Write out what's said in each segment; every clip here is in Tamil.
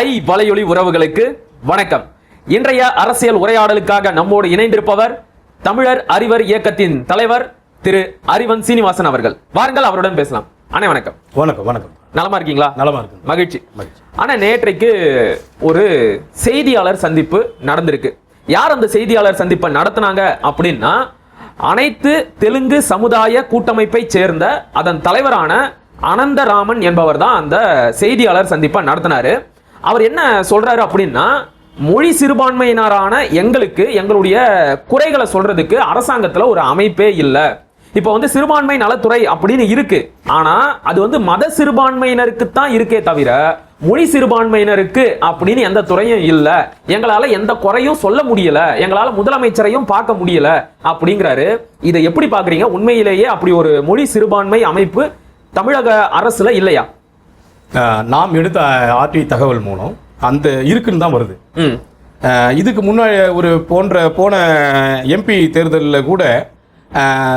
ஐ வலையொலி உறவுகளுக்கு வணக்கம். இன்றைய அரசியல் உரையாடலுக்காக நம்மோடு இணைந்திருப்பவர் தமிழர் அறிவர் இயக்கத்தின் தலைவர் திரு அறிவன் சீனிவாசன் அவர்கள். வாருங்கள் அவருடன் பேசலாம். அண்ணே வணக்கம். வணக்கம் வணக்கம். நலமா இருக்கீங்களா? நலமா இருக்கு மகிழ்ச்சி. ஆனா நேற்றைக்கு ஒரு செய்தியாளர் சந்திப்பு நடந்திருக்கு. யார் அந்த செய்தியாளர் சந்திப்பை நடத்தினாங்க அப்படின்னா அனைத்து தெலுங்கு சமுதாய கூட்டமைப்பை சேர்ந்த அதன் தலைவரான அனந்தராமன் என்பவர் தான் அந்த செய்தியாளர் சந்திப்பை நடத்தினாரு. அவர் என்ன சொல்றாரு அப்படின்னா மொழி சிறுபான்மையினரான எங்களுக்கு எங்களுடைய குறைகளை சொல்றதுக்கு அரசாங்கத்துல ஒரு அமைப்பே இல்லை. இப்போ வந்து சிறுபான்மை நலத்துறை அப்படின்னு இருக்கு. ஆனா அது வந்து மத சிறுபான்மையினருக்கு தான் இருக்கே தவிர மொழி சிறுபான்மையினருக்கு அப்படின்னு எந்த துறையும் இல்ல. எங்களால எந்த குறையும் சொல்ல முடியல. எங்களால முதலமைச்சரையும் பார்க்க முடியல அப்படிங்கிறாரு. இதை எப்படி பாக்குறீங்க உண்மையிலேயே அப்படி ஒரு மொழி சிறுபான்மை அமைப்பு தமிழக அரசுல இல்லையா? நாம் எடுத்த ஆர்டிஐ தகவல் மூலம் அந்த இருக்குன்னு தான் வருது. இதுக்கு முன்னாடி ஒரு போன்ற போன எம்பி தேர்தலில் கூட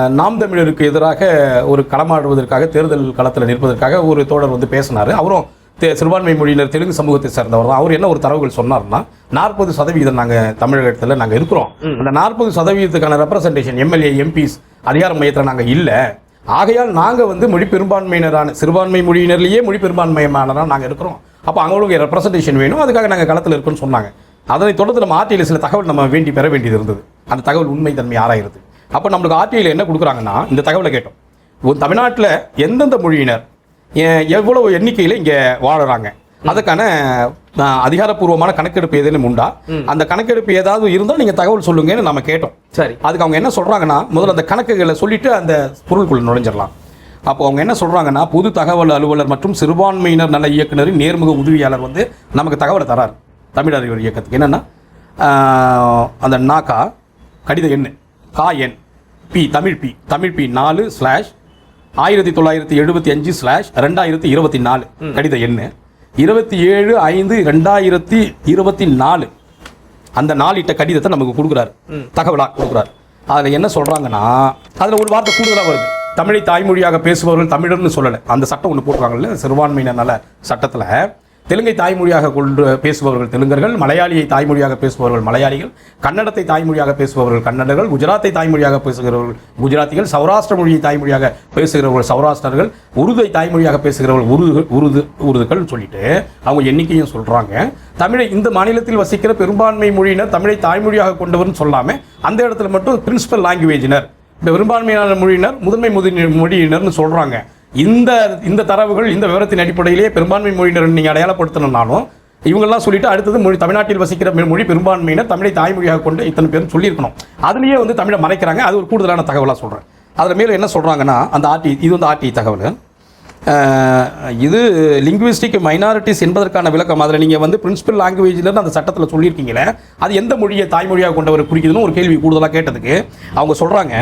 நாம் தமிழருக்கு எதிராக ஒரு களமாடுவதற்காக தேர்தல் களத்தில் நிற்பதற்காக ஒரு தோழர் வந்து பேசினார். அவரும் தே- சிறுபான்மை மொழியினர் தெலுங்கு சமூகத்தை சேர்ந்தவர் தான். அவர் என்ன ஒரு தரவுகள் சொன்னார்னா நாற்பது சதவீதம் நாங்கள் தமிழகத்தில் நாங்கள் இருக்கிறோம். அந்த நாற்பது சதவீதத்துக்கான ரெப்ரசன்டேஷன் எம்எல்ஏ எம்பிஸ் அதிகார மையத்தில் நாங்கள் இல்லை. ஆகையால் நாங்கள் வந்து மொழி பெரும்பான்மையினரான சிறுபான்மை மொழியினர்லேயே மொழி பெரும்பான்மையமானதான் நாங்கள் இருக்கிறோம். அப்போ அவங்களுக்கு ரெப்ரசன்டேஷன் வேணும் அதுக்காக நாங்கள் களத்தில் இருக்கோம்னு சொன்னாங்க. அதனை தொடர்ந்து நம்ம ஆர்டிஐயில் சில தகவல் நம்ம வேண்டி பெற வேண்டியது இருந்தது. அந்த தகவல் உண்மை தன்மை ஆராயிருது அப்போ நம்மளுக்கு ஆர்டிஐயில் என்ன கொடுக்குறாங்கன்னா இந்த தகவலை கேட்டோம். தமிழ்நாட்டில் எந்தெந்த மொழியினர் எ- எவ்வளவு எண்ணிக்கையில் இங்கே வாழுறாங்க? அதுக்கான அதிகாரப்பூர்வமான கணக்கெடுப்பு ஏதேனும் உண்டா? அந்த கணக்கெடுப்பு ஏதாவது இருந்தால் நீங்கள் தகவல் சொல்லுங்கன்னு நம்ம கேட்டோம். சரி. அதுக்கு அவங்க என்ன சொல்றாங்கன்னா முதல்ல அந்த கணக்குகளை சொல்லிட்டு அந்த பொருளுக்குள்ள நுழைஞ்சிடலாம். அப்போ அவங்க என்ன சொல்றாங்கன்னா பொது தகவல் அலுவலர் மற்றும் சிறுபான்மையினர் நல இயக்குனரின் நேர்முக உதவியாளர் வந்து நமக்கு தகவலை தரார். தமிழ் அறிவியல் இயக்கத்துக்கு. என்னன்னா அந்த நாக்கா கடித எண் கா எண் பி தமிழ் பி தமிழ் பி நாலு ஸ்லாஷ் ஆயிரத்தி தொள்ளாயிரத்தி எழுபத்தி அஞ்சு ஸ்லாஷ் ரெண்டாயிரத்தி இருபத்தி நாலு கடித எண். இருபத்தி ஏழு ஐந்து ரெண்டாயிரத்தி இருபத்தி நாலு. அந்த நாளிட்ட கடிதத்தை நமக்கு கொடுக்குறாரு. தகவலா கொடுக்குறாரு. அதில் என்ன சொல்றாங்கன்னா அதில் ஒரு வார்த்தை கூடுதலாக வருது. தமிழை தாய்மொழியாக பேசுபவர்கள் தமிழர்னு சொல்லலை. அந்த சட்டம் ஒன்று போட்டுருக்காங்கல்ல சிறுபான்மையினர் நல சட்டத்தில். தெலுங்கை தாய்மொழியாக கொண்டு பேசுபவர்கள் தெலுங்கர்கள் மலையாளியை தாய்மொழியாக பேசுபவர்கள் மலையாளிகள் கன்னடத்தை தாய்மொழியாக பேசுபவர்கள் கன்னடர்கள் குஜராத்தை தாய்மொழியாக பேசுகிறவர்கள் குஜராத்திகள் சௌராஷ்டிர மொழியை தாய்மொழியாக பேசுகிறவர்கள் சௌராஷ்டிரர்கள் உருதை தாய்மொழியாக பேசுகிறவர்கள் உருது உருது உருதுகள் சொல்லிட்டு அவங்க எண்ணிக்கையும் சொல்கிறாங்க தமிழை இந்த மாநிலத்தில் வசிக்கிற பெரும்பான்மை மொழியினர் தமிழை தாய்மொழியாக கொண்டவர்னு சொல்லாமல் அந்த இடத்துல மட்டும் பிரின்சிபல் லாங்குவேஜினர் இந்த பெரும்பான்மையான மொழியினர் முதன்மை முதி மொழியினர்னு சொல்கிறாங்க இந்த இந்த தரவுகள் இந்த விவரத்தின் அடிப்படையிலேயே பெரும்பான்மை மொழியினர் நீங்கள் அடையாளப்படுத்தணும்னாலும் இவங்கெல்லாம் சொல்லிட்டு அடுத்தது மொழி தமிழ்நாட்டில் வசிக்கிற மொழி பெரும்பான்மையினர் தமிழை தாய்மொழியாக கொண்டு இத்தனை பேரும் சொல்லியிருக்கணும். அதுலேயே வந்து தமிழை மறைக்கிறாங்க. அது ஒரு கூடுதலான தகவலாக சொல்கிறேன் அதில் மேலும் என்ன சொல்கிறாங்கன்னா அந்த ஆர்டி இது வந்து ஆர்டி தகவல். இது லிங்குவிஸ்டிக் மைனாரிட்டிஸ் என்பதற்கான விளக்கம். அதில் நீங்கள் வந்து பிரின்சிபல் லாங்குவேஜ்லேருந்து அந்த சட்டத்தில் சொல்லியிருக்கீங்களே அது எந்த மொழியை தாய்மொழியாக கொண்டவர் குறிக்குதுன்னு ஒரு கேள்வி கூடுதலாக கேட்டதுக்கு அவங்க சொல்கிறாங்க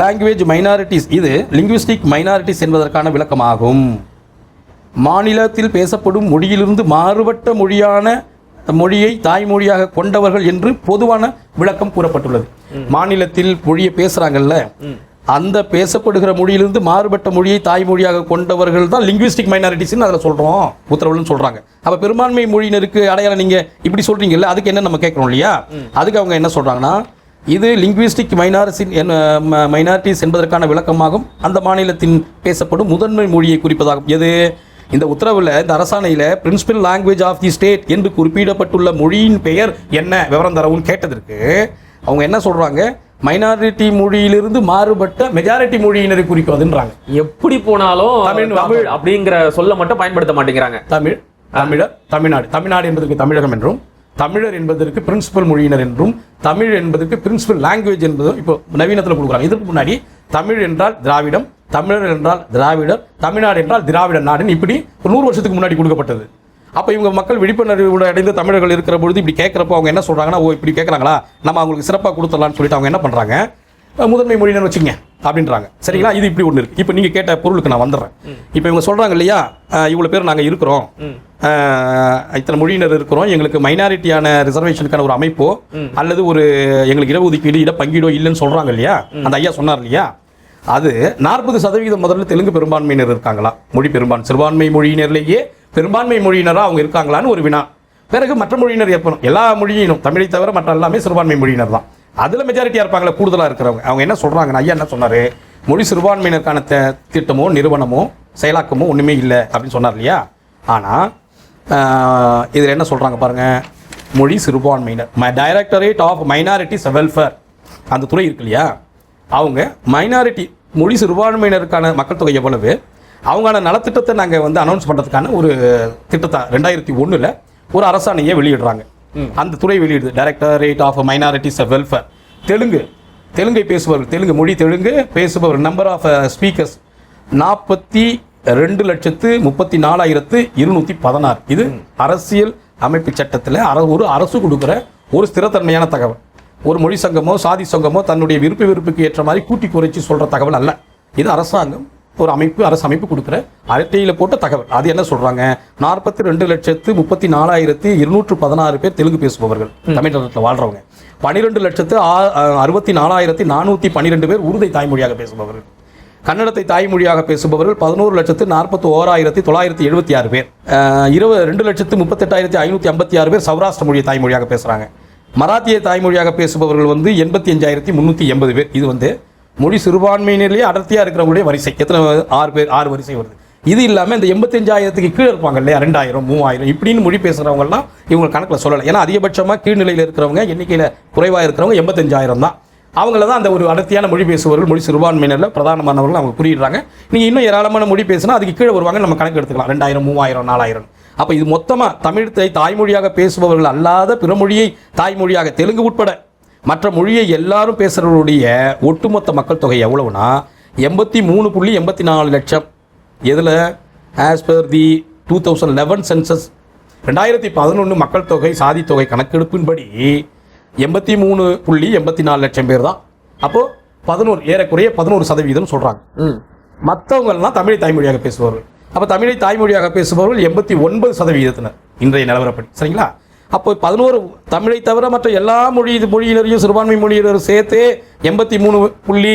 லாங்குவேஜ் மைனாரிட்டிஸ் இது லிங்குவிஸ்டிக் மைனாரிட்டிஸ் என்பதற்கான விளக்கமாகும். மாநிலத்தில் பேசப்படும் மொழியிலிருந்து மாறுபட்ட மொழியான மொழியை தாய்மொழியாக கொண்டவர்கள் என்று பொதுவான விளக்கம் கூறப்பட்டுள்ளது. மாநிலத்தில் மொழியை பேசுறாங்கல்ல அந்த பேசப்படுகிற மொழியிலிருந்து மாறுபட்ட மொழியை தாய்மொழியாக கொண்டவர்கள் தான் லிங்குவிஸ்டிக் மைனாரிட்டிஸ்னு அதில் சொல்றோம் உத்தரவுன்னு சொல்றாங்க. அப்ப பெரும்பான்மை மொழியினருக்கு அடையாளம் நீங்க இப்படி சொல்றீங்கல்ல அதுக்கு என்ன நம்ம கேட்கறோம் இல்லையா? அதுக்கு அவங்க என்ன சொல்றாங்கன்னா இது லிங்குவிஸ்டிக் மைனாரிசின் மைனாரிட்டிஸ் என்பதற்கான விளக்கமாகும். அந்த மாநிலத்தின் பேசப்படும் முதன்மை மொழியை குறிப்பதாகும். எது? இந்த உத்தரவில் இந்த அரசாணையில் principal language of the state என்று குறிப்பிடப்பட்டுள்ள மொழியின் பெயர் என்ன? விவரம் தரவுன்னு கேட்டதற்கு அவங்க என்ன சொல்றாங்க? மைனாரிட்டி மொழியிலிருந்து மாறுபட்ட மெஜாரிட்டி மொழியினரை குறிக்கும் அதுன்றாங்க எப்படி போனாலும் தமிழ்னு தமிழ் அப்படிங்கிற சொல்ல மட்டும் பயன்படுத்த மாட்டேங்கிறாங்க. தமிழ் தமிழர் தமிழ்நாடு. தமிழ்நாடு என்பதற்கு தமிழகம் என்றும் தமிழர் என்பதற்கு பிரின்சிபல் மொழியினர் என்றும் தமிழ் என்பதற்கு பிரின்சிபல் லாங்குவேஜ் என்பதும் இப்போ நவீனத்தில் கொடுக்குறாங்க. இதுக்கு முன்னாடி தமிழ் என்றால் திராவிடம் தமிழர் என்றால் திராவிடர் தமிழ்நாடு என்றால் திராவிட நாடுன்னு இப்படி ஒரு நூறு வருஷத்துக்கு முன்னாடி கொடுக்கப்பட்டது. அப்போ இவங்க மக்கள் விழிப்புணர்வு அடைந்து தமிழர்கள் இருக்கிற பொழுது இப்படி கேட்குறப்போ அவங்க என்ன சொல்றாங்கன்னா ஓ இப்படி கேட்குறாங்களா? நம்ம அவங்களுக்கு சிறப்பாக கொடுத்துடலாம்னு சொல்லிட்டு அவங்க என்ன பண்ணுறாங்க முதன்மை மொழியினர் வச்சுங்க அப்படின்றாங்க. சரிங்களா? இது இப்படி ஒன்று இருக்கு. இப்போ நீங்கள் கேட்ட பொருளுக்கு நான் வந்துடுறேன். இப்போ இவங்க சொல்றாங்க இல்லையா? அஹ், இவ்வளவு பேர் நாங்கள் இருக்கிறோம். இத்தனை மொழியினர் இருக்கிறோம். எங்களுக்கு மைனாரிட்டியான ரிசர்வேஷனுக்கான ஒரு அமைப்போ அல்லது ஒரு எங்களுக்கு இடஒதுக்கீடு இட பங்கீடோ இல்லைன்னு சொல்றாங்க இல்லையா? அந்த ஐயா சொன்னார் இல்லையா? அது நாற்பது சதவீதம் முதல்ல தெலுங்கு பெரும்பான்மையினர் இருக்காங்களா? மொழி பெரும்பான்மை சிறுபான்மை மொழியினர்லேயே பெரும்பான்மை மொழியினராக அவங்க இருக்காங்களான்னு ஒரு வினா. பிறகு மற்ற மொழியினர் ஏற்படும் எல்லா மொழியினும் தமிழை தவிர மற்ற எல்லாமே சிறுபான்மை மொழியினர் தான். அதில் மெஜாரிட்டியாக இருப்பாங்களே கூடுதலாக இருக்கிறவங்க. அவங்க என்ன சொல்கிறாங்கன்னா ஐயா என்ன சொன்னார்? மொழி சிறுபான்மையினருக்கான த- திட்டமோ நிறுவனமோ செயலாக்கமோ ஒன்றுமே இல்லை அப்படின்னு சொன்னார் இல்லையா? ஆனால் இதில் என்ன சொல்கிறாங்க பாருங்கள் மொழி சிறுபான்மையினர். மை டைரக்டரேட் ஆஃப் மைனாரிட்டிஸ் வெல்ஃபேர் அந்த துறை இருக்கு இல்லையா? அவங்க மைனாரிட்டி மொழி சிறுபான்மையினருக்கான மக்கள் தொகை எவ்வளவு? அவங்களோட நலத்திட்டத்தை நாங்கள் வந்து அனௌன்ஸ் பண்ணுறதுக்கான ஒரு திட்டத்தை ரெண்டாயிரத்தி ஒன்றில் ஒரு அரசாணையை வெளியிடுறாங்க. அந்த துறை வெளியிடுது. Directorate of minorities welfare Telugu தெலுங்கை பேசுபவர்கள் தெலுங்கு மொழி தெலுங்கு பேசுபவர் நம்பர் ஆஃப் ஸ்பீக்கர்ஸ் நாற்பத்தி ரெண்டு லட்சத்து முப்பத்தி நாலாயிரத்து இருநூத்தி பதினாறு. இது அரசியல் அமைப்பு சட்டத்தில் அர ஒரு அரசு கொடுக்குற ஒரு ஸ்திரத்தன்மையான தகவல். ஒரு மொழி சங்கமோ சாதி சங்கமோ தன்னுடைய விருப்ப விருப்புக்கு ஏற்ற மாதிரி கூட்டி குறைச்சி சொல்ற தகவல் அல்ல. இது அரசாங்கம் ஒரு அமைப்பு அரசு அமைப்பு கொடுக்குற அறிக்கையில் போட்ட தகவல். அது என்ன சொல்றாங்க? நாற்பத்தி ரெண்டு லட்சத்து முப்பத்தி நாலாயிரத்தி இருநூற்று பதினாறு பேர் தெலுங்கு பேசுபவர்கள் தமிழகத்தில் வாழ்றவங்க. பன்னிரெண்டு லட்சத்து அறுபத்தி நாலாயிரத்தி நானூற்றி பன்னிரெண்டு பேர் உருதை தாய்மொழியாக பேசுபவர்கள். கன்னடத்தை தாய்மொழியாக பேசுபவர்கள் பதினோரு லட்சத்து நாற்பத்தி ஓராயிரத்தி தொள்ளாயிரத்தி எழுபத்தி ஆறு பேர். இருபது ரெண்டு லட்சத்து முப்பத்தெட்டாயிரத்தி ஐநூற்றி ஐம்பத்தி ஆறு பேர் சௌராஷ்டிர மொழியை தாய்மொழியாக பேசுகிறாங்க மராத்திய தாய்மொழியாக பேசுபவர்கள் வந்து எண்பத்தி அஞ்சாயிரத்தி முந்நூற்றி எண்பது பேர். இது வந்து மொழி சிறுபான்மையினர்லேயே அடர்த்தியாக இருக்கிறவங்களுடைய வரிசை. எத்தனை ஆறு பேர் ஆறு வரிசை வருது. இது இல்லாமல் இந்த எண்பத்தஞ்சாயிரத்துக்கு கீழே இருப்பாங்க இல்லையா? ரெண்டாயிரம் மூவாயிரம் இப்படின்னு மொழி பேசுகிறவங்கலாம் இவங்க கணக்கில் சொல்லலை. ஏன்னா அதிகபட்சமாக கீழ்நிலையில் இருக்கிறவங்க எண்ணிக்கையில் குறைவாக இருக்கிறவங்க எண்பத்தஞ்சாயிரம் தான். அவங்கள தான் அந்த ஒரு அடர்த்தியான மொழி பேசுபவர்கள் மொழி சிறுபான்மையினரில் பிரதானமானவர்கள் அவங்க குறியிடுறாங்க. நீங்கள் இன்னும் ஏராளமான மொழி பேசினா அதுக்கு கீழே வருவாங்க நம்ம கணக்கு எடுத்துக்கலாம். ரெண்டாயிரம் மூவாயிரம் நாலாயிரம். அப்போ இது மொத்தமாக தமிழ்த்தை தாய்மொழியாக பேசுபவர்கள் அல்லாத பிற மொழியை தாய்மொழியாக தெலுங்கு உட்பட மற்ற மொழியை எல்லாரும் பேசுகிறவருடைய ஒட்டுமொத்த மக்கள் தொகை எவ்வளவுனா எண்பத்தி மூணு புள்ளி எண்பத்தி நாலு லட்சம். எதில்? As per the two thousand eleven census ரெண்டாயிரத்தி பதினொன்று மக்கள் தொகை சாதித்தொகை கணக்கெடுப்பின்படி எண்பத்தி மூணு புள்ளி எண்பத்தி நாலு லட்சம் பேர் தான். அப்போது பதினோரு ஏறக்குறைய பதினோரு சதவீதம் சொல்கிறாங்க மற்றவங்கள்லாம் தமிழை தாய்மொழியாக பேசுபவர்கள். அப்போ தமிழை தாய்மொழியாக பேசுபவர்கள் எண்பத்தி ஒன்பது சதவீதத்தினர் இன்றைய நிலவரப்படி. சரிங்களா? அப்போ பதினோரு தமிழை தவிர மற்ற எல்லா மொழி மொழியினரையும் சிறுபான்மை மொழியினரும் சேர்த்து எண்பத்தி மூணு புள்ளி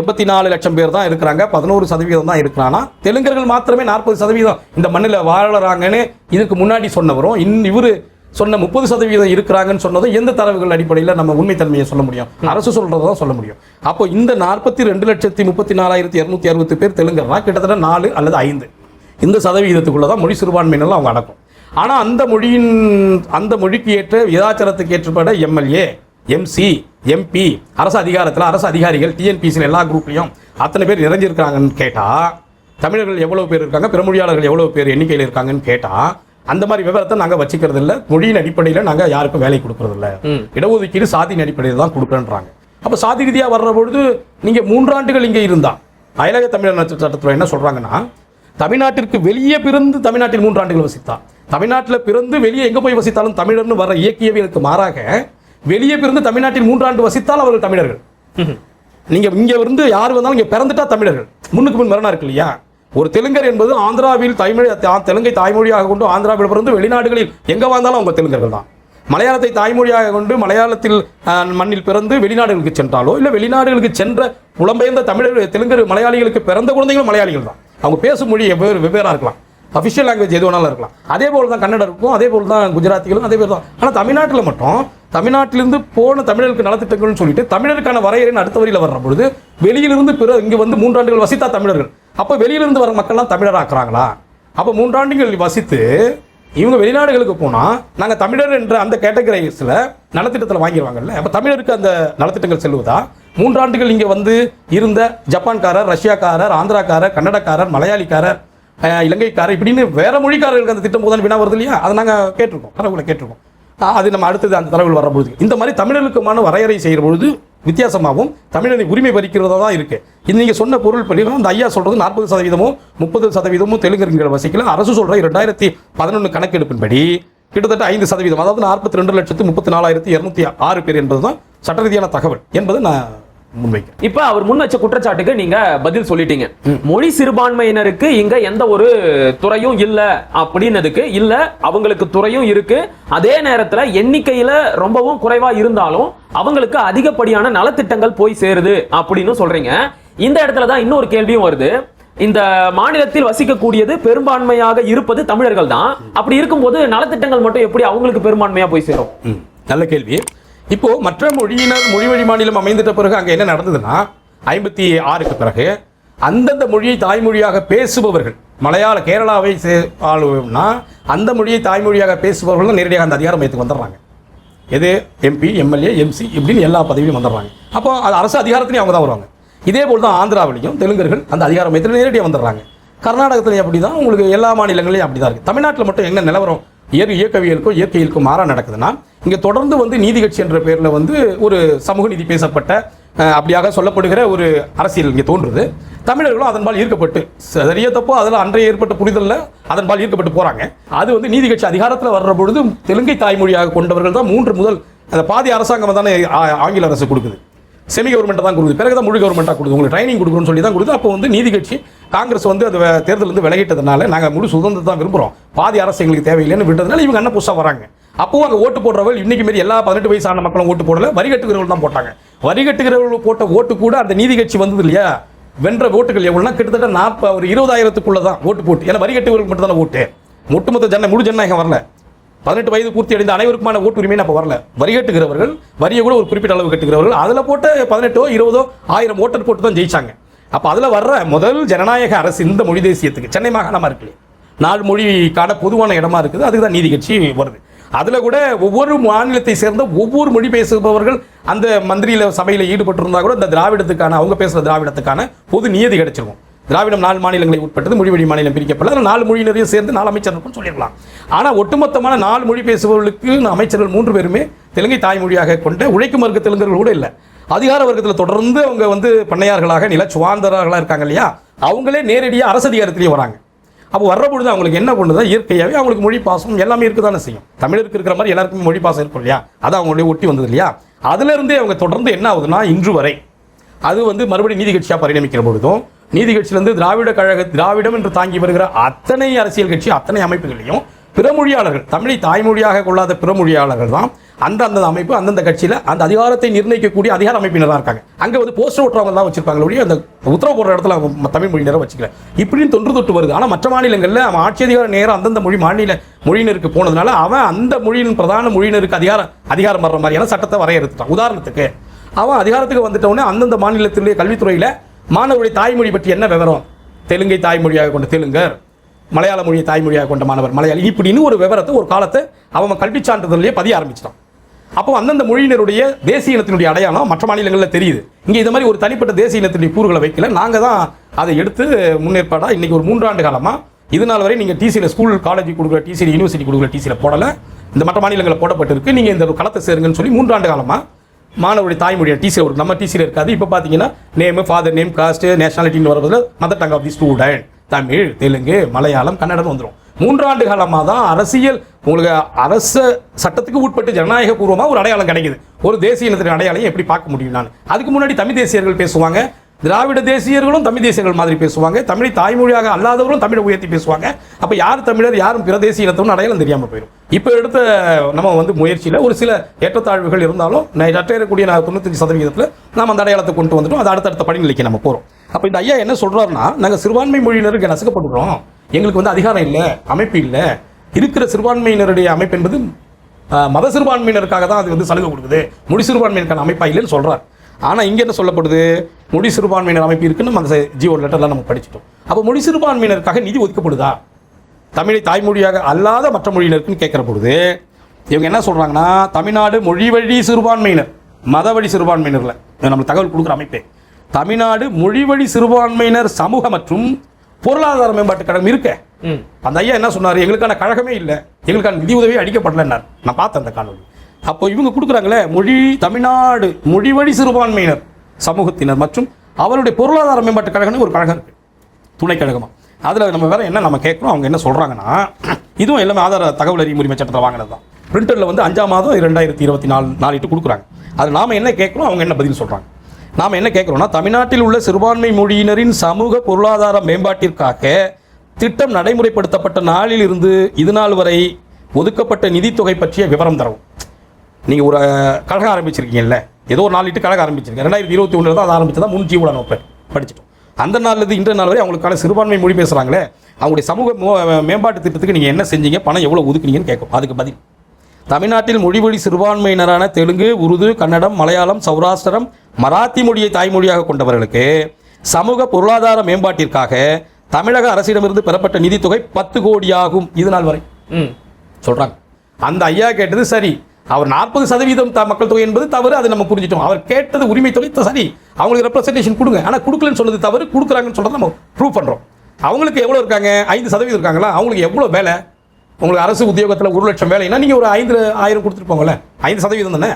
எண்பத்தி நாலு லட்சம் பேர் தான் இருக்கிறாங்க. பதினோரு சதவீதம் தான் இருக்கிறானா? தெலுங்கர்கள் மாத்திரமே நாற்பது சதவீதம் இந்த மண்ணில் வாழறாங்கன்னு இதுக்கு முன்னாடி சொன்னவரும் இன் இவர் சொன்ன முப்பது சதவீதம் இருக்கிறாங்கன்னு சொன்னதும் எந்த தரவுகள் அடிப்படையில் நம்ம உண்மைத்தன்மையை சொல்ல முடியும்? அரசு சொல்றதை தான் சொல்ல முடியும். அப்போ இந்த நாற்பத்தி ரெண்டு லட்சத்தி முப்பத்தி நாலாயிரத்தி இரநூத்தி அறுபத்தி பேர் தெலுங்கர்னா கிட்டத்தட்ட நாலு அல்லது ஐந்து. இந்த சதவீதத்துக்குள்ள தான் மொழி சிறுபான்மையினர்கள் அவங்க அடக்கும். ஆனால் அந்த மொழியின் அந்த மொழிக்கு ஏற்ற விதாச்சாரத்துக்கு ஏற்றப்பட எம்எல்ஏ எம்சி எம்பி அரசு அதிகாரத்தில் அரசு அதிகாரிகள் டிஎன்பிசியில் எல்லா குரூப்லையும் அத்தனை பேர் நிறைஞ்சிருக்காங்கன்னு கேட்டால் தமிழர்கள் எவ்வளோ பேர் இருக்காங்க பிற மொழியாளர்கள் பேர் எண்ணிக்கையில் இருக்காங்கன்னு கேட்டால் அந்த மாதிரி விவரத்தை நாங்கள் வச்சுக்கிறது இல்லை மொழியின் அடிப்படையில் நாங்கள் யாருக்கும் வேலை கொடுக்கறது இல்ல இடஒதுக்கீடு சாதியின் அடிப்படையில் தான் கொடுக்குறேன்றாங்க. அப்போ சாதி ரீதியாக வர்ற பொழுது நீங்கள் மூன்றாண்டுகள் இங்கே இருந்தா அயலக தமிழர் சட்டத்தில் என்ன சொல்கிறாங்கன்னா தமிழ்நாட்டிற்கு வெளியே பிறந்து தமிழ்நாட்டில் மூன்றாண்டுகள் வசித்தான் தமிழ்நாட்டில் பிறந்து வெளியே எங்கே போய் வசித்தாலும் தமிழர்னு வர இயக்கியவியலுக்கு மாறாக வெளியே பிறந்து தமிழ்நாட்டில் மூன்றாண்டு வசித்தால் அவர்கள் தமிழர்கள். நீங்க இங்க இருந்து யார் வந்தாலும் இங்க பிறந்துட்டா தமிழர்கள். முன்னுக்கு முன் மரணம் இருக்கு இல்லையா? ஒரு தெலுங்கர் என்பது ஆந்திராவில் தாய்மொழி தெலுங்கை தாய்மொழியாக கொண்டு ஆந்திராவில் பிறந்து வெளிநாடுகளில் எங்கே வாழ்ந்தாலும் அவங்க தெலுங்கர்கள் தான். மலையாளத்தை தாய்மொழியாக கொண்டு மலையாளத்தில் மண்ணில் பிறந்து வெளிநாடுகளுக்கு சென்றாலோ இல்லை வெளிநாடுகளுக்கு சென்ற புலம்பெயர்ந்த தமிழர் தெலுங்கர் மலையாளிகளுக்கு பிறந்த குழந்தைகளும் மலையாளிகள் தான். அவங்க பேசும் மொழி வெவ்வேறு வெவ்வேறாக இருக்கலாம். அஃபிஷியல் லாங்குவேஜ் எது வேணாலும் இருக்கலாம். அதே போல் தான் கன்னடம் இருக்கும் அதே போல் தான் குஜராத்திகளும் அதே போல் தான் ஆனால் தமிழ்நாட்டில் மட்டும் தமிழ்நாட்டிலிருந்து போன தமிழருக்கு நலத்திட்டங்கள்னு சொல்லிட்டு தமிழருக்கான வரையறைன்னு அடுத்த வரியில் வர்ற பொழுது வெளியிலிருந்து பிற இங்கே வந்து மூன்றாண்டுகள் வசித்தா தமிழர்கள். அப்போ வெளியிலிருந்து வர மக்கள்லாம் தமிழராக்குறாங்களா? அப்போ மூன்றாண்டுகள் வசித்து இவங்க வெளிநாடுகளுக்கு போனால் நாங்கள் தமிழர் என்ற அந்த கேட்டகரைஸில் நலத்திட்டத்தில் வாங்கிடுவாங்கல்ல அப்போ தமிழருக்கு அந்த நலத்திட்டங்கள் செல்லுவதா மூன்றாண்டுகள் இங்கே வந்து இருந்த ஜப்பான்காரர் ரஷ்யாக்காரர் ஆந்திராக்காரர் கன்னடக்காரர் மலையாளிக்காரர் இலங்கைக்காரர் இப்படின்னு வேற மொழிக்காரர்களுக்கு அந்த திட்டம் போதான் வினா வருது இல்லையா? அதை நாங்கள் கேட்டிருக்கோம் தரவுகளை கேட்டிருக்கோம். அது நம்ம அடுத்தது அந்த தரவுகள் வரப்பொழுது இந்த மாதிரி தமிழர்களுக்குமான வரையறை செய்கிற பொழுது வித்தியாசமாகவும் தமிழனை உரிமை பறிக்கிறதா தான் இருக்குது இது நீங்கள் சொன்ன பொருள் படி அந்த ஐயா சொல்கிறது நாற்பது சதவீதமும் முப்பது சதவீதமும் தெலுங்குங்கிற வசிக்கல அரசு சொல்கிற ரெண்டாயிரத்தி பதினொன்று கணக்கெடுப்பின்படி கிட்டத்தட்ட ஐந்து சதவீதம் அதாவது நாற்பத்தி ரெண்டு லட்சத்து முப்பத்தி நாலாயிரத்தி இரநூத்தி ஆறு பேர் என்பதுதான் சட்ட ரீதியான தகவல் என்பது நான் முன்வைக்கிறேன் இப்ப அவர் முன் வச்ச குற்றச்சாட்டுக்கு நீங்க பதில் சொல்லிட்டீங்க. மொழி சிறுபான்மையினருக்கு இங்க எந்த ஒரு துறையும் இல்ல அப்படின்னதுக்கு இல்ல அவங்களுக்கு துறையும் இருக்கு. அதே நேரத்துல எண்ணிக்கையில ரொம்பவும் குறைவா இருந்தாலும் அவங்களுக்கு அதிகப்படியான நலத்திட்டங்கள் போய் சேருது அப்படின்னு சொல்றீங்க. இந்த இடத்துல தான் இன்னொரு கேள்வியும் வருது. இந்த மாநிலத்தில் வசிக்கக்கூடியது பெரும்பான்மையாக இருப்பது தமிழர்கள் தான் அப்படி இருக்கும்போது நலத்திட்டங்கள் மட்டும் எப்படி அவங்களுக்கு பெரும்பான்மையா போய் சேரும்? நல்ல கேள்வி. இப்போது மற்ற மொழியினர் மொழி வழி மாநிலம் அமைந்துட்ட பிறகு அங்கே என்ன நடந்ததுன்னா ஐம்பத்தி ஆறுக்கு பிறகு அந்தந்த மொழியை தாய்மொழியாக பேசுபவர்கள் மலையாள கேரளாவை சே- ஆளுனா அந்த மொழியை தாய்மொழியாக பேசுபவர்கள் தான் நேரடியாக அந்த அதிகாரம் மையத்துக்கு வந்துடுறாங்க. எது? எம்பி எம்எல்ஏ எம்சி இப்படின்னு எல்லா பதவியும் வந்துடுறாங்க. அப்போ அது அரசு அதிகாரத்திலையும் அவங்க தான் வருவாங்க. இதே போல் தான் ஆந்திராவிலையும் தெலுங்கர்கள் அந்த அதிகார மையத்தில் நேரடியாக வந்துடுறாங்க. கர்நாடகத்துலையும் அப்படி தான் உங்களுக்கு எல்லா மாநிலங்களையும் அப்படி தான் இருக்குது தமிழ்நாட்டில் மட்டும் என்ன நிலவரம்? இயற் இயக்கவியலுக்கும் இயற்கையிலுக்கும் மாறாக நடக்குதுன்னா இங்கே தொடர்ந்து வந்து நீதி கட்சி என்ற பேரில் வந்து ஒரு சமூக நீதி பேசப்பட்ட அப்படியாக சொல்லப்படுகிற ஒரு அரசியல் இங்கே தோன்றுது. தமிழர்களும் அதன்பால் ஈர்க்கப்பட்டு சரிய தப்போ அதில் அன்றைய ஏற்பட்ட புரிதலில் அதன்பால் ஈர்க்கப்பட்டு போகிறாங்க அது வந்து நீதி கட்சி அதிகாரத்தில் வர்ற பொழுது தெலுங்கை தாய்மொழியாக கொண்டவர்கள் தான் மூன்று முதல் அந்த பாதி அரசாங்கம் தானே ஆ- ஆங்கில அரசு கொடுக்குது. செமி கவர்மெண்ட் தான் கொடுக்குது. பிறகு தான் முழு கவர்மெண்ட்டாக கொடுக்குது. உங்களுக்கு ட்ரைனிங் கொடுக்குறோம்னு சொல்லி தான் கொடுத்து அப்போ வந்து நீதி கட்சி காங்கிரஸ் வந்து அந்த தேர்தலில் இருந்து விலகிட்டதுனால நாங்கள் முழு சுதந்திரம் தான் விரும்புகிறோம் பாதி அரசு எங்களுக்கு தேவையில்லைன்னு விட்டதுனால இவங்க என்ன புதுசாக வராங்க. அப்போ அங்கே ஓட்டு போடுறவர்கள் இன்னைக்கு மாரி எல்லா பதினெட்டு வயசான மக்களும் ஓட்டு போடல. வரி கட்டுகிறவர்கள் தான் போட்டாங்க. வரி கட்டுகிறவர்கள் போட்ட ஓட்டு கூட அந்த நீதி கட்சி வந்தது இல்லையா? வென்ற ஓட்டுகள் எவ்வளோனா கிட்டத்தட்ட நாற்பது ஒரு இருபதாயிரத்துக்குள்ள தான் ஓட்டு போட்டு. ஏன்னா வரி கட்டுகிறவர்கள் மட்டும் தானே ஓட்டு. ஒட்டுமொத்த ஜன முழு ஜனநாயகம் வரல. பதினெட்டு வயது பூர்த்தி அடைந்த அனைவருக்குமான ஓட்டு உரிமை அப்போ வரல. வரி கட்டுகிறவர்கள் வரியை கூட ஒரு குறிப்பிட்ட அளவு கட்டுகிறவர்கள் அதில் போட்ட பதினெட்டோ இருபதோ ஆயிரம் ஓட்டர் போட்டு தான் ஜெயிச்சாங்க. அப்போ அதில் வர்ற முதல் ஜனநாயக அரசு இந்த மொழி தேசியத்துக்கு சென்னை மாகாணமாக இருக்கு நாலு மொழிக்கான பொதுவான இடமா இருக்குது. அதுக்கு தான் நீதி கட்சி வருது. அதில் கூட ஒவ்வொரு மாநிலத்தை சேர்ந்த ஒவ்வொரு மொழி பேசுபவர்கள் அந்த மந்திரியில் சபையில் ஈடுபட்டிருந்தா கூட இந்த திராவிடத்துக்கான அவங்க பேசுகிற திராவிடத்துக்கான பொது நியதி கிடைச்சிருக்கும். திராவிடம் நாலு மாநிலங்களை உட்பட்டது மொழி வழி மாநிலம் பிரிக்கப்படல. அதில் நாலு மொழியினரையும் சேர்ந்து நாலு அமைச்சர் இருக்கும்னு சொல்லிடலாம் ஆனால் ஒட்டுமொத்தமான நாலு மொழி பேசுபவர்களுக்கு அமைச்சர்கள் மூன்று பேருமே தெலுங்கை தாய்மொழியாக கொண்ட உழைக்கும் வர்க்க தெலுங்கர்கள் கூட இல்லை. அதிகார வர்க்கத்தில் தொடர்ந்து அவங்க வந்து பண்ணையார்களாக நில நிலச்சுவாந்தர்களாக இருக்காங்க இல்லையா? அவங்களே நேரடியாக அரசு அதிகாரத்திலேயே வராங்க. அப்போ வர்ற பொழுது அவங்களுக்கு என்ன பண்ணுதா இயற்கையாகவே அவங்களுக்கு மொழி பாசம் எல்லாமே இருக்க தானே செய்யும். தமிழருக்கு இருக்கிற மாதிரி எல்லாருக்குமே மொழி பாசம் இருக்கும் இல்லையா? அது அவங்களுடைய ஒட்டி வந்தது இல்லையா? அதுலேருந்தே அவங்க தொடர்ந்து என்ன ஆகுதுன்னா இன்று வரை அது வந்து மறுபடியும் நீதி கட்சியாக பரிணமிக்கிற பொழுதும் நீதி கட்சியிலேருந்து திராவிட கழக திராவிடம் என்று தாங்கி வருகிற அத்தனை அரசியல் கட்சி அத்தனை அமைப்புகளையும் பிற மொழியாளர்கள் தமிழை தாய்மொழியாக கொள்ளாத பிற மொழியாளர்கள் தான் அந்த அந்த அமைப்பு அந்தந்த கட்சியில் அந்த அதிகாரத்தை நிர்ணயிக்கக்கூடிய அதிகார அமைப்பினராக இருக்காங்க. அங்கே வந்து போஸ்டர் ஓட்டுறவங்க தான் வச்சிருப்பாங்க ஒழிய அந்த உத்தரவு போடுற இடத்துல அவங்க தமிழ் மொழியினரை வச்சுக்கல. இப்படின்னு தொன்று தொட்டு வருது. ஆனால் மற்ற மாநிலங்களில் அவன் ஆட்சி அதிகார நேரம் அந்தந்த மொழி மாநில மொழியினருக்கு போனதுனால அவன் அந்த மொழியின் பிரதான மொழியினருக்கு அதிகாரம் அதிகாரம் வர்ற மாதிரியான சட்டத்தை வரையறுத்துட்டான். உதாரணத்துக்கு அவன் அதிகாரத்துக்கு வந்துட்டவுடனே அந்தந்த மாநிலத்திலேயே கல்வித்துறையில் மாணவருடைய தாய்மொழி பற்றி என்ன விவரம்? தெலுங்கை தாய்மொழியாக கொண்ட தெலுங்கர் மலையாள மொழியை தாய்மொழியாக கொண்ட மாணவர் மலையாளி இப்படின்னு ஒரு விவரத்தை ஒரு காலத்தை அவன் கல்வி சான்றிதழ்லேயே பதிய ஆரம்பிச்சிட்டான். அப்போ அந்தந்த மொழியினருடைய தேசிய இனத்தினுடைய அடையாளம் மற்ற மாநிலங்களில் தெரியுது. இங்கே இந்த மாதிரி ஒரு தனிப்பட்ட தேசிய இனத்தினுடைய கூறுகளை வைக்கல. நாங்கள் தான் அதை எடுத்து முன்னேற்பாடாக இன்னைக்கு ஒரு மூன்றாண்டு காலமாக இது நாள் வரை நீங்கள் டிசியில் ஸ்கூல் காலேஜ் கொடுக்குற டிசியில் யூனிவர்சிட்டி கொடுக்குற டிசியில் போடலை. இந்த மற்ற மாநிலங்களில் போடப்பட்டிருக்கு. நீங்கள் இந்த களத்தை சேருங்கன்னு சொல்லி மூன்றாண்டு காலமாக மாணவருடைய தாய்மொழியை டிசியில் ஒரு நம்ம டிசியில் இருக்காது. இப்போ பார்த்தீங்கன்னா நேமு ஃபாதர் நேம் காஸ்ட்டு நேஷனாலிட்டின்னு வரதுல mother tongue of the student Tamil Telugu Malayalam Kannada வந்துடும் மூன்றாண்டு காலமாக தான் அரசியல் உங்களுக்கு அரச சட்டத்துக்கு உட்பட்டு ஜனநாயக பூர்வமாக ஒரு அடையாளம் கிடைக்குது. ஒரு தேசிய இனத்தின் அடையாளம் எப்படி பார்க்க முடியும் நான்? அதுக்கு முன்னாடி தமிழ் தேசியர்கள் பேசுவாங்க. திராவிட தேசியர்களும் தமிழ் தேசியர்கள் மாதிரி பேசுவாங்க. தமிழை தாய்மொழியாக அல்லாதவரும் தமிழை உயர்த்தி பேசுவாங்க. அப்போ யார் தமிழர் யாரும் பிற தேசிய இனத்தவன் அடையாளம் தெரியாமல் போயிடும் இப்போ எடுத்த நம்ம வந்து முயற்சியில் ஒரு சில ஏற்றத்தாழ்வுகள் இருந்தாலும் நான் நான் தொண்ணூத்தஞ்சு சதவீதத்தில் நாம் அந்த அடையாளத்தை கொண்டு வந்துட்டோம். அது அடுத்தடுத்த படிநிலைக்கு நம்ம போகிறோம் அப்போ இந்த ஐயா என்ன சொல்கிறாருன்னா நாங்கள் சிறுபான்மை மொழியினருக்கு நசுக்கப்படுறோம் எங்களுக்கு வந்து அதிகாரம் இல்லை அமைப்பு இல்லை. இருக்கிற சிறுபான்மையினருடைய அமைப்பு என்பது மத சிறுபான்மையினருக்காக தான் அது வந்து சலுகை கொடுக்குது. முடி சிறுபான்மையினருக்கான அமைப்பா இல்லைன்னு சொல்கிறார் ஆனால் இங்கே என்ன சொல்லப்படுது? முடி சிறுபான்மையினர் அமைப்பு இருக்குன்னு நம்ம அந்த ஜியோ லெட்டர்லாம் நம்ம படிச்சிட்டோம். அப்போ முடி சிறுபான்மையினருக்காக நிதி ஒதுக்கப்படுதா? தமிழை தாய்மொழியாக அல்லாத மற்ற மொழியினருக்குன்னு கேட்குற பொழுது இவங்க என்ன சொல்கிறாங்கன்னா தமிழ்நாடு மொழி வழி சிறுபான்மையினர் மத வழி சிறுபான்மையினரில். நம்மளுக்கு தகவல் கொடுக்குற அமைப்பே. தமிழ்நாடு மொழி வழி சிறுபான்மையினர் சமூக மற்றும் பொருளாதார மேம்பாட்டு கழகம் இருக்க. அந்த ஐயா என்ன சொன்னார்? எங்களுக்கான கழகமே இல்லை. எங்களுக்கான நிதி உதவி அளிக்கப்படலைன்னார் நான் பார்த்தேன் அந்த காணொலி அப்போ இவங்க கொடுக்குறாங்களே மொழி தமிழ்நாடு மொழி வழி சிறுபான்மையினர் சமூகத்தினர் மற்றும் அவருடைய பொருளாதார மேம்பாட்டு கழகம்னு ஒரு கழகம் இருக்கு. துணை கழகமா. அதில் நம்ம வேற என்ன நம்ம கேட்குறோம்? அவங்க என்ன சொல்கிறாங்கன்னா இதுவும் எல்லாமே ஆதார தகவல் உரிமை சட்டத்தில் வாங்கினது தான். பிரிண்டரில் வந்து அஞ்சாம் மாதம் இரண்டாயிரத்தி இருபத்தி நாலு நாளிட்டு கொடுக்குறாங்க. அது நாம் என்ன கேட்குறோம்? அவங்க என்ன பதில் சொல்கிறாங்க நாம் என்ன கேட்குறோம்னா தமிழ்நாட்டில் உள்ள சிறுபான்மை மொழியினரின் சமூக பொருளாதார மேம்பாட்டிற்காக திட்டம் நடைமுறைப்படுத்தப்பட்ட நாளில் இருந்து இது நாள் வரை ஒதுக்கப்பட்ட நிதித்தொகை பற்றிய விவரம் தரவும். நீங்கள் ஒரு கழகம் ஆரம்பிச்சிருக்கீங்கல்ல? ஏதோ ஒரு நாலு கழகம் ஆரம்பிச்சிருக்கீங்க ரெண்டாயிரத்தி இருபத்தி ஒன்றில் தான் அது ஆரம்பிச்சதா? முன் ஜீவன நோப்பேன் படிச்சிட்டோம். அந்த நாள்லேருந்து இன்றைய நாள் வரை அவங்களுக்கான சிறுபான்மை மொழி பேசுகிறாங்களே அவங்களுடைய சமூக மேம்பாட்டு திட்டத்துக்கு நீங்கள் என்ன செஞ்சீங்க? பணம் எவ்வளோ ஒதுக்குனீங்கன்னு கேட்கும் அதுக்கு பதில். தமிழ்நாட்டில் மொழிவழி சிறுபான்மையினரான தெலுங்கு உருது கன்னடம் மலையாளம் சௌராஷ்டிரம் மராத்தி மொழியை தாய்மொழியாக கொண்டவர்களுக்கு சமூக பொருளாதார மேம்பாட்டிற்காக தமிழக அரசிடமிருந்து பெறப்பட்ட நிதித்தொகை பத்து கோடியாகும் இது நாள் வரை. ம். சொல்றாங்க. அந்த ஐயா கேட்டது சரி. அவர் நாற்பது சதவீதம் த- மக்கள் தொகை என்பது தவறு அதை நம்ம புரிஞ்சிட்டோம். அவர் கேட்டது உரிமை தொகை சரி. அவங்களுக்கு ரெப்ரசன்டேஷன் கொடுங்க. ஆனால் கொடுக்கலன்னு சொன்னது தவறு கொடுக்குறாங்கன்னு சொல்றதை நம்ம ப்ரூவ் பண்றோம். அவங்களுக்கு எவ்வளோ இருக்காங்க? ஐந்து சதவீதம் இருக்காங்களா? அவங்களுக்கு எவ்வளோ வேலை? உங்களுக்கு அரசு உத்தியோகத்தில் ஒரு லட்சம் வேலைன்னா நீங்கள் ஒரு ஐந்து ஆயிரம் கொடுத்துட்டு போங்களே ஐந்து சதவீதம் தானே?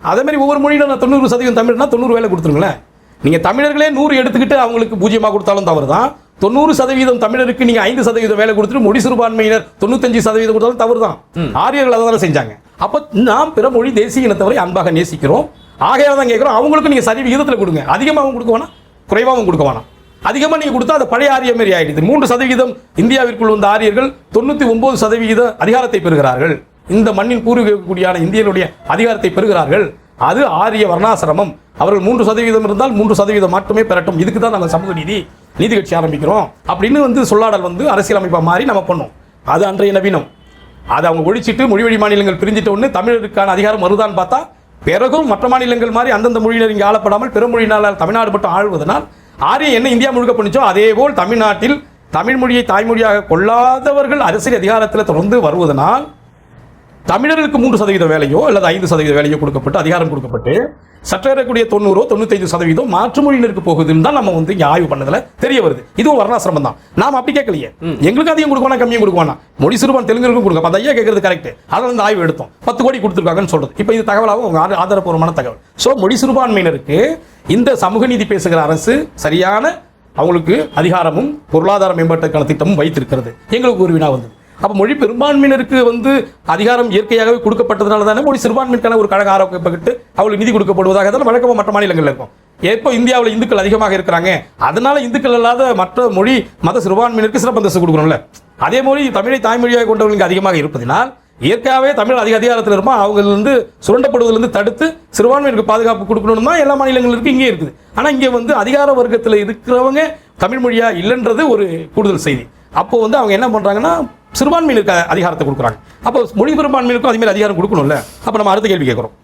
அதே மாதிரி ஒவ்வொரு மொழியில நான் தொண்ணூறு சதவீதம் தமிழ்னா தொண்ணூறு வேலை கொடுத்துருங்களேன். நீங்கள் தமிழர்களே நூறு எடுத்துக்கிட்டு அவங்களுக்கு பூஜ்ஜியமாக கொடுத்தாலும் தவறு தான் தொண்ணூறு சதவீதம் தமிழருக்கு நீங்கள் ஐந்து சதவீதம் வேலை கொடுத்துட்டு மொழி சிறுபான்மையினர் தொண்ணூத்தஞ்சு சதவீதம் கொடுத்தாலும் தவறு தான் ஆரியர்கள் அதை தானே செஞ்சாங்க. அப்போ நாம் பிற மொழி தேசிய இனத்தவரை அன்பாக நேசிக்கிறோம். ஆகையால் தான் கேட்குறோம் அவங்களுக்கு நீங்கள் சரி விகிதத்தில் கொடுங்க. அதிகமாகவும் கொடுக்க வேணாம் குறைவாகவும் கொடுக்க வேணாம். அதிகமாக நீங்கள் கொடுத்தா அது பழைய ஆரிய மாரி ஆகிடுது மூன்று சதவீதம் இந்தியாவிற்குள் வந்த ஆரியர்கள் தொண்ணூற்றி ஒன்பது சதவிகித அதிகாரத்தை பெறுகிறார்கள். இந்த மண்ணின் பூர்வீகக்கூடியான இந்தியனுடைய அதிகாரத்தை பெறுகிறார்கள். அது ஆரிய வர்ணாசிரமம். அவர்கள் மூன்று சதவீதம் இருந்தால் மூன்று சதவீதம் மட்டுமே பெறட்டும். இதுக்கு தான் நாங்கள் சமூக நீதி நீதி கட்சி ஆரம்பிக்கிறோம். அப்படின்னு வந்து சொல்லாடல் வந்து அரசியலமைப்பை மாறி நம்ம பண்ணோம். அது அன்றைய நவீனம். அதை அவங்க ஒழிச்சிட்டு மொழிவழி மாநிலங்கள் பிரிஞ்சிட்ட உடனே தமிழருக்கான அதிகாரம் வருதான்னு பார்த்தா பிறகும் மற்ற மாநிலங்கள் மாதிரி அந்தந்த மொழியினர் இங்கே ஆளப்படாமல் பிற மொழியினால் தமிழ்நாடு மட்டும் ஆழ்வதனால் ஆரிய என்ன இந்தியா முழுக்க பண்ணிச்சோ அதே போல் தமிழ்நாட்டில் தமிழ் மொழியை தாய்மொழியாக கொள்ளாதவர்கள் அரசியல் அதிகாரத்தில் தொடர்ந்து வருவதனால் தமிழர்களுக்கு மூன்று சதவீத வேலையோ அல்லது ஐந்து சதவீத வேலையோ கொடுக்கப்பட்டு அதிகாரம் கொடுக்கப்பட்டு சற்றேறக்கூடிய தொண்ணூறோ தொண்ணூத்தைந்து சதவீதம் மாற்று மொழியினருக்கு போகுதுன்னு தான் நம்ம வந்து இங்க ஆய்வு பண்ணதுல தெரிய வருது. இதுவும் வர்ணாசிரமம் தான். நாம் அப்படி கேட்கலையே. எங்களுக்கு அதிகம் கொடுக்க வேணாம் கம்மியும் கொடுக்க வேணாம். மொழி சிறுபான் தெலுங்குக்கும் கொடுக்க அந்த ஐயா கேட்கறது கரெக்ட் அதில் இந்த ஆய்வு எடுத்தோம். பத்து கோடி கொடுத்துருக்காங்கன்னு சொல்றது. இப்போ இது தகவலாகவும் உங்க ஆத- ஆதாரப்பூர்வமான தகவல். ஸோ மொழி சிறுபான்மையினருக்கு இந்த சமூக நீதி பேசுகிற அரசு சரியான அவங்களுக்கு அதிகாரமும் பொருளாதார மேம்பாட்டுக்கான திட்டமும் வைத்திருக்கிறது. எங்களுக்கு ஒரு வினா வந்தது. அப்போ மொழி பெரும்பான்மையினருக்கு வந்து அதிகாரம் இயற்கையாகவே கொடுக்கப்பட்டதுனால தானே மொழி சிறுபான்மைக்கான ஒரு கழக ஆரோக்கியப்பட்டு அவளுக்கு நிதி கொடுக்கப்படுவதாக தான் வழக்கமாக மற்ற மாநிலங்களில் இருக்கும். எப்போ இந்தியாவில் இந்துக்கள் அதிகமாக இருக்கிறாங்க. அதனால இந்துக்கள் அல்லாத மற்ற மொழி மத சிறுபான்மையினருக்கு சிறப்பு அந்தஸ்து கொடுக்கணும்ல. அதே மொழி தமிழை தாய்மொழியாக கொண்டவர்களுக்கு அதிகமாக இருப்பதினால் இயற்கையாகவே தமிழ் அதிக அதிகாரத்தில் இருப்போம் அவங்களிருந்து சுரண்டப்படுவதிலிருந்து தடுத்து சிறுபான்மையினருக்கு பாதுகாப்பு கொடுக்கணும் தான் எல்லா மாநிலங்களுக்கும் இங்கே இருக்குது. ஆனால் இங்கே வந்து அதிகார வர்க்கத்தில் இருக்கிறவங்க தமிழ் மொழியாக இல்லைன்றது ஒரு கூடுதல் செய்தி. அப்போது வந்து அவங்க என்ன பண்ணுறாங்கன்னா சிறுபான்மையினருக்கு அதிகாரத்தை கொடுக்குறாங்க. அப்போ மொழி சிறுபான்மையினருக்கும் அதுமாரி அதிகாரம் கொடுக்கணும்ல? அப்போ நம்ம அடுத்த கேள்வி கேட்குறோம்.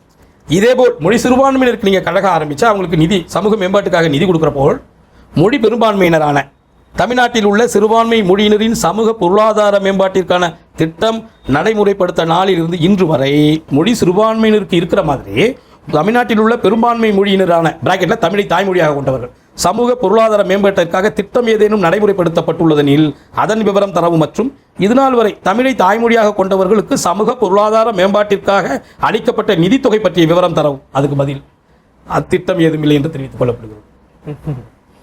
இதேபோல் மொழி சிறுபான்மையினருக்கு நீங்கள் கழகம் ஆரம்பித்தா அவங்களுக்கு நிதி சமூக மேம்பாட்டுக்காக நிதி கொடுக்குறப்போ மொழி பெரும்பான்மையினரான தமிழ்நாட்டில் உள்ள சிறுபான்மை மொழியினரின் சமூக பொருளாதார மேம்பாட்டிற்கான திட்டம் நடைமுறைப்படுத்த நாளிலிருந்து இன்று வரை மொழி சிறுபான்மையினருக்கு இருக்கிற மாதிரி தமிழ்நாட்டில் உள்ள பெரும்பான்மை மொழியினரான பிராக்கெட்டில் தமிழை தாய்மொழியாக கொண்டவர்கள் சமூக பொருளாதார மேம்பாட்டிற்காக திட்டம் ஏதேனும் நடைமுறைப்படுத்தப்பட்டுள்ளதெனில் அதன் விவரம் தரவு மற்றும் இதுநாள் வரை தமிழை தாய்மொழியாக கொண்டவர்களுக்கு சமூக பொருளாதார மேம்பாட்டிற்காக அளிக்கப்பட்ட நிதித்தொகை பற்றிய விவரம் தரவும். அதுக்கு பதில் அத்திட்டம் ஏதுமில்லை என்று தெரிவித்துக் கொள்ளப்படுகிறது.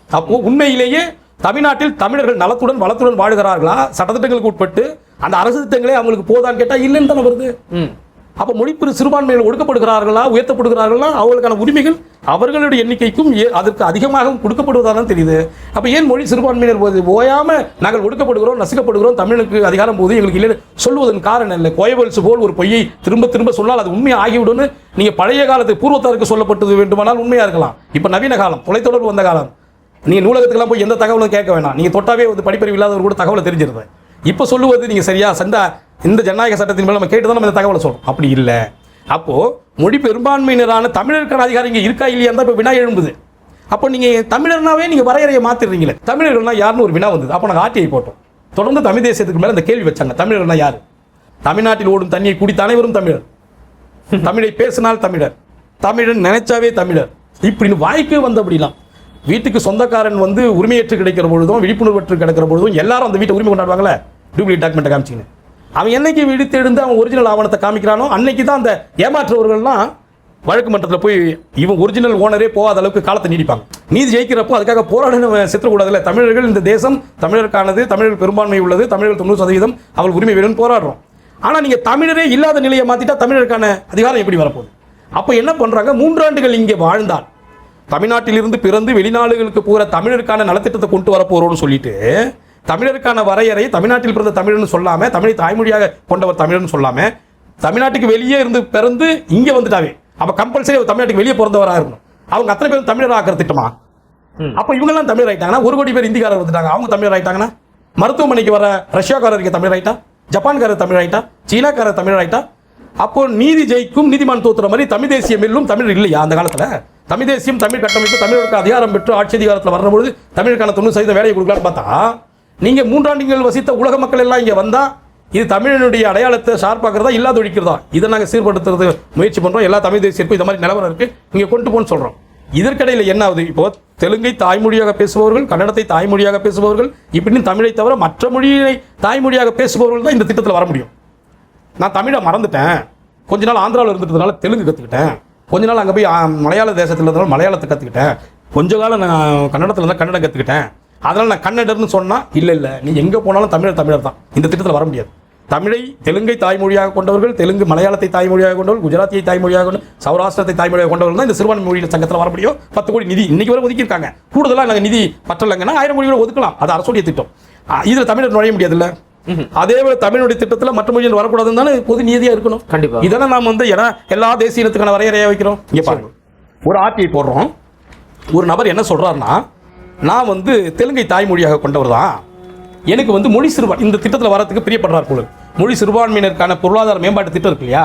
அப்போ உண்மையிலேயே தமிழ்நாட்டில் தமிழர்கள் நலத்துடன் வளத்துடன் வாழுகிறார்களா? சட்டத்திட்டங்களுக்கு உட்பட்டு அந்த அரசு திட்டங்களே அவங்களுக்கு போதான்னு கேட்டால் இல்லைன்னு தானே வருது. ம். அப்போ மொழிப்பெரு சிறுபான்மையில் ஒடுக்கப்படுகிறார்களா உயர்த்தப்படுகிறார்களா? அவர்களுக்கான உரிமைகள் அவர்களுடைய எண்ணிக்கைக்கும் ஏ- அதற்கு அதிகமாகவும் கொடுக்கப்படுவதாக தெரியுது. அப்போ ஏன் மொழி சிறுபான்மையினர் போது நாங்கள் ஒடுக்கப்படுகிறோம் நசுக்கப்படுகிறோம் தமிழுக்கு அதிகாரம் போது எங்களுக்கு இல்லை சொல்வதன் காரணம் இல்லை. கோயவல்ஸ் போல் ஒரு பொய்யை திரும்ப திரும்ப சொன்னால் அது உண்மை ஆகிவிடும்னு நீங்கள் பழைய காலத்து பூர்வத்தாருக்கு சொல்லப்பட்டது வேண்டுமானால் உண்மையாக இருக்கலாம். இப்போ நவீன காலம் தொலைத்தொடர்பு வந்த காலம். நீங்கள் நூலகத்துக்கெல்லாம் போய் எந்த தகவலும் கேட்க வேணாம். நீங்கள் தொட்டாவே வந்து படிப்பறிவு இல்லாதவர் கூட தகவலை தெரிஞ்சிருந்தேன் இப்போ சொல்லுவது நீங்கள் சரியா சந்தா இந்த ஜனநாயக சட்டத்தின் மேலே நம்ம கேட்டு தான் நம்ம இந்த தகவலை சொல்கிறோம் அப்படி இல்லை. அப்போது மொழி பெரும்பான்மையினரான தமிழர்கள் அதிகாரம் இங்கே இருக்கா இல்லையா தான் இப்போ வினா எழும்புது. அப்போ நீங்கள் தமிழர்னாவே நீங்கள் வரையறையை மாற்றிடுறீங்களே தமிழர்கள்னா யாருன்னு ஒரு வினா வந்தது. அப்போ நாங்கள் ஆர்டிஐ போட்டோம். தொடர்ந்து தமிழ் தேசியத்துக்கு மேலே இந்த கேள்வி வச்சாங்க. தமிழர்னா யார்? தமிழ்நாட்டில் ஓடும் தண்ணியை குடித்த அனைவரும் தமிழர். தமிழை பேசினால் தமிழர். தமிழன் நினைச்சாவே தமிழர். இப்படின்னு வாய்க்கே வந்தபடிலாம் வீட்டுக்கு சொந்தக்காரன் வந்து உரிமையற்று கிடைக்கிற பொழுதும் விழிப்புணர்வற்று கிடைக்கிற பொழுதும் எல்லாரும் அந்த வீட்டை உரிமை கொண்டாடுவாங்களே? டூப்ளிகேட் டாக்குமெண்ட்டை காமிச்சிங்கன்னு அவன் என்னைக்கு விழித்தெழுந்து அவன் ஒரிஜினல் ஆவணத்தை காமிக்கிறானோ அன்னைக்கு தான் அந்த ஏமாற்றுவர்கள்லாம் வழக்கு மன்றத்தில் போய் இவன் ஒரிஜினல் ஓனரே போகாத அளவுக்கு காலத்தை நீடிப்பாங்க. நீதி ஜெயிக்கிறப்போ அதுக்காக போராடணும் சித்திரக்கூடாதுல தமிழர்கள் இந்த தேசம் தமிழருக்கானது தமிழர் பெரும்பான்மை உள்ளது தமிழர்கள் தொண்ணூறு சதவீதம் அவள் உரிமை வேணும்னு போராடுறோம். ஆனால் நீங்கள் தமிழரே இல்லாத நிலையை மாற்றிட்டா தமிழருக்கான அதிகாரம் எப்படி வரப்போகுது? அப்போ என்ன பண்ணுறாங்க மூன்றாண்டுகள் இங்கே வாழ்ந்தால் தமிழ்நாட்டிலிருந்து பிறந்து வெளிநாடுகளுக்கு போகிற தமிழருக்கான நலத்திட்டத்தை கொண்டு வரப்போகிறோன்னு சொல்லிட்டு தமிழருக்கான வரையறை தமிழ்நாட்டில் பிறந்த தமிழர்னு சொல்லாம தமிழை தாய்மொழியாக கொண்டவர் தமிழர்னு சொல்லாம தமிழ்நாட்டுக்கு வெளியே இருந்து பிறந்து இங்க வந்துட்டாவே. அப்ப கம்பல்சரி தமிழ்நாட்டுக்கு வெளியே பிறந்தவராக இருக்கணும். அவங்க அத்தனை பேரும் தமிழர் ஆக்கிற திட்டமா? அப்ப இவங்க எல்லாம் தமிழர் ஆயிட்டாங்கன்னா ஒரு கோடி பேர் இந்திக்காரர் வந்துட்டாங்க. அவங்க தமிழர் ஆயிட்டாங்கன்னா மருத்துவமனைக்கு வர ரஷ்யாக்காரர் இங்க தமிழர் ஆயிட்டா? ஜப்பான்காரர் தமிழர் ஆயிட்டா? சீனாக்காரர் தமிழர் ஆயிட்டா? அப்போ நீதி ஜெயிக்கும் நீதிமான் தோத்துற மாதிரி தமிழ் தேசியம் வெல்லும் தமிழர் இல்லையா அந்த காலத்துல? தமிழ் தேசியம் தமிழ் கட்டமைப்பு தமிழருக்கு அதிகாரம் பெற்று ஆட்சி அதிகாரத்தில் வரும்பொழுது தமிழுக்கான தொண்ணூறு சதவீத வேலையை கொடுக்கலான்னு பார்த்தா நீங்கள் மூன்றாண்டுகள் வசித்த உலக மக்கள் எல்லாம் இங்கே வந்தால் இது தமிழனுடைய அடையாளத்தை ஷார்ப்பாக்குறதா இல்லாத ஒழிக்கிறதா? இதை நாங்கள் சீர்படுத்துறது முயற்சி பண்ணுறோம் எல்லா தமிழ் தேசியருக்கும் இந்த மாதிரி நிலவரம் இருக்குது இங்கே கொண்டு போன்னு சொல்கிறோம் இதற்கிடையில் என்ன ஆகுது? இப்போ தெலுங்கை தாய்மொழியாக பேசுபவர்கள் கன்னடத்தை தாய்மொழியாக பேசுபவர்கள் இப்படின்னு தமிழை தவிர மற்ற மொழியை தாய்மொழியாக பேசுபவர்கள் தான் இந்த திட்டத்தில் வர முடியும். நான் தமிழை மறந்துட்டேன். கொஞ்ச நாள் ஆந்திராவில் இருந்துட்டதுனால தெலுங்கு கற்றுக்கிட்டேன் கொஞ்ச நாள் அங்கே போய் மலையாள தேசத்தில் இருந்தாலும் மலையாளத்தை கற்றுக்கிட்டேன் கொஞ்ச காலம் நான் கன்னடத்தில் இருந்தால் கன்னடம் கற்றுக்கிட்டேன் அதனால் நான் கன்னடர்னு சொன்னால் இல்லை இல்லை நீ எங்கே போனாலும் தமிழர் தமிழர் தான். இந்த திட்டத்தில் வர முடியாது. தமிழை தெலுங்கை தாய்மொழியாக கொண்டவர்கள் தெலுங்கு மலையாளத்தை தாய்மொழியாக கொண்டவர்கள் குஜராத்தியை தாய்மொழியாக கொண்டு சௌராஷ்டிரத்தை தாய்மொழியாக கொண்டவர்கள் தான் இந்த சிறுபான்மை மொழியில் சங்கத்தில் வர முடியும். பத்து கோடி நிதி இன்னைக்கு வரை ஒதுக்கியிருக்காங்க கூடுதலாக நாங்கள் நிதி பற்றலைங்கன்னா ஆயிரம் கோடி ஒதுக்கலாம். அது அரசுடைய திட்டம். இதுல தமிழர் நுழைய முடியாதுல்ல. அதே போல தமிழுடைய திட்டத்துல மற்ற மொழியில் வரக்கூடாதுன்னு தானே பொது நீதியா இருக்கணும். கண்டிப்பா. இதெல்லாம் நாம் வந்து ஏன்னா எல்லா தேசிய இனத்துக்கான வரையறையா வைக்கிறோம். இங்க பாருங்க. ஒரு ஆர்டிஐ போடுறோம். ஒரு நபர் என்ன சொல்றாருன்னா நான் வந்து தெலுங்கை தாய்மொழியாக கொண்டவர் தான் எனக்கு வந்து மொழி சிறுபான் இந்த திட்டத்தில் வரதுக்கு பிரியப்படுறார் போல. மொழி சிறுபான்மையினருக்கான பொருளாதார மேம்பாட்டு திட்டம் இருக்கு இல்லையா?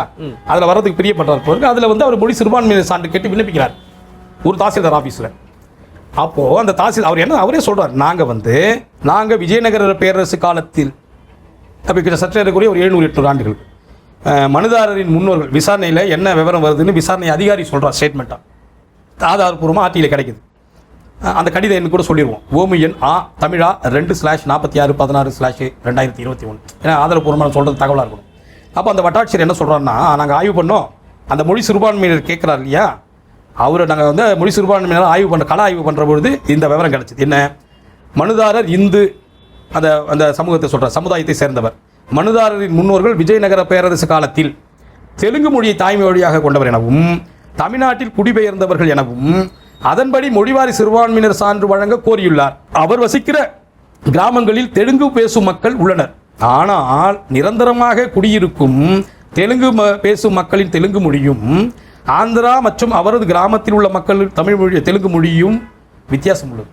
அதில் வரதுக்கு பிரியப்படுறார் போல. அதுல வந்து அவர் மொழி சிறுபான்மையினர் சான்று கேட்டு விண்ணப்பிக்கிறார். ஒரு தாசில்தார் ஆபீஸ்ல அப்போ அந்த தாசில் அவர் என்ன அவரே சொல்றார் நாங்க வந்து நாங்க விஜயநகர பேரரசு காலத்தில் அப்போ கிட்ட சற்றேறக்குரிய ஒரு எழுநூறு எட்நூறு ஆண்டுகள் மனுதாரரின் முன்னோர்கள் விசாரணையில் என்ன விவரம் வருதுன்னு விசாரணை அதிகாரி சொல்கிறார் ஸ்டேட்மெண்ட்டாக ஆதாரப்பூர்வமாக ஆர்டியில் கிடைக்குது. அந்த கடிதம் எண்ணு கூட சொல்லிடுவோம் ஓமு எண் ஆ தமிழா ரெண்டு ஸ்லாஷ் நாற்பத்தி ஆறு பதினாறு ஸ்லாஷ் ரெண்டாயிரத்தி இருபத்தி ஒன்று. ஏன்னா ஆதாரப்பூர்வமாக சொல்கிறது தகவலாக இருக்கணும். அப்போ அந்த வட்டாட்சியர் என்ன சொல்கிறாருன்னா நாங்கள் ஆய்வு பண்ணோம். அந்த மொழி சிறுபான்மையினர் கேட்குறாரு இல்லையா? அவரை நாங்கள் வந்து மொழி சிறுபான்மையினர் ஆய்வு பண்ண கள ஆய்வு பண்ணுற பொழுது இந்த விவரம் கிடச்சிது. என்ன? மனுதாரர் இந்து அந்த அந்த சமூகத்தை சொல்கிற சமுதாயத்தை சேர்ந்தவர். மனுதாரரின் முன்னோர்கள் விஜயநகர பேரரசு காலத்தில் தெலுங்கு மொழியை தாய்மொழியாக கொண்டவர் எனவும் தமிழ்நாட்டில் குடிபெயர்ந்தவர்கள் எனவும் அதன்படி மொழிவாரி சிறுபான்மையினர் சான்று வழங்க கோரியுள்ளார். அவர் வசிக்கிற கிராமங்களில் தெலுங்கு பேசும் மக்கள் உள்ளனர். ஆனால் நிரந்தரமாக குடியிருக்கும் தெலுங்கு ம- பேசும் மக்களின் தெலுங்கு மொழியும் ஆந்திரா மற்றும் அவரது கிராமத்தில் உள்ள மக்கள் தமிழ் மொழி தெலுங்கு மொழியும் வித்தியாசம் உள்ளது.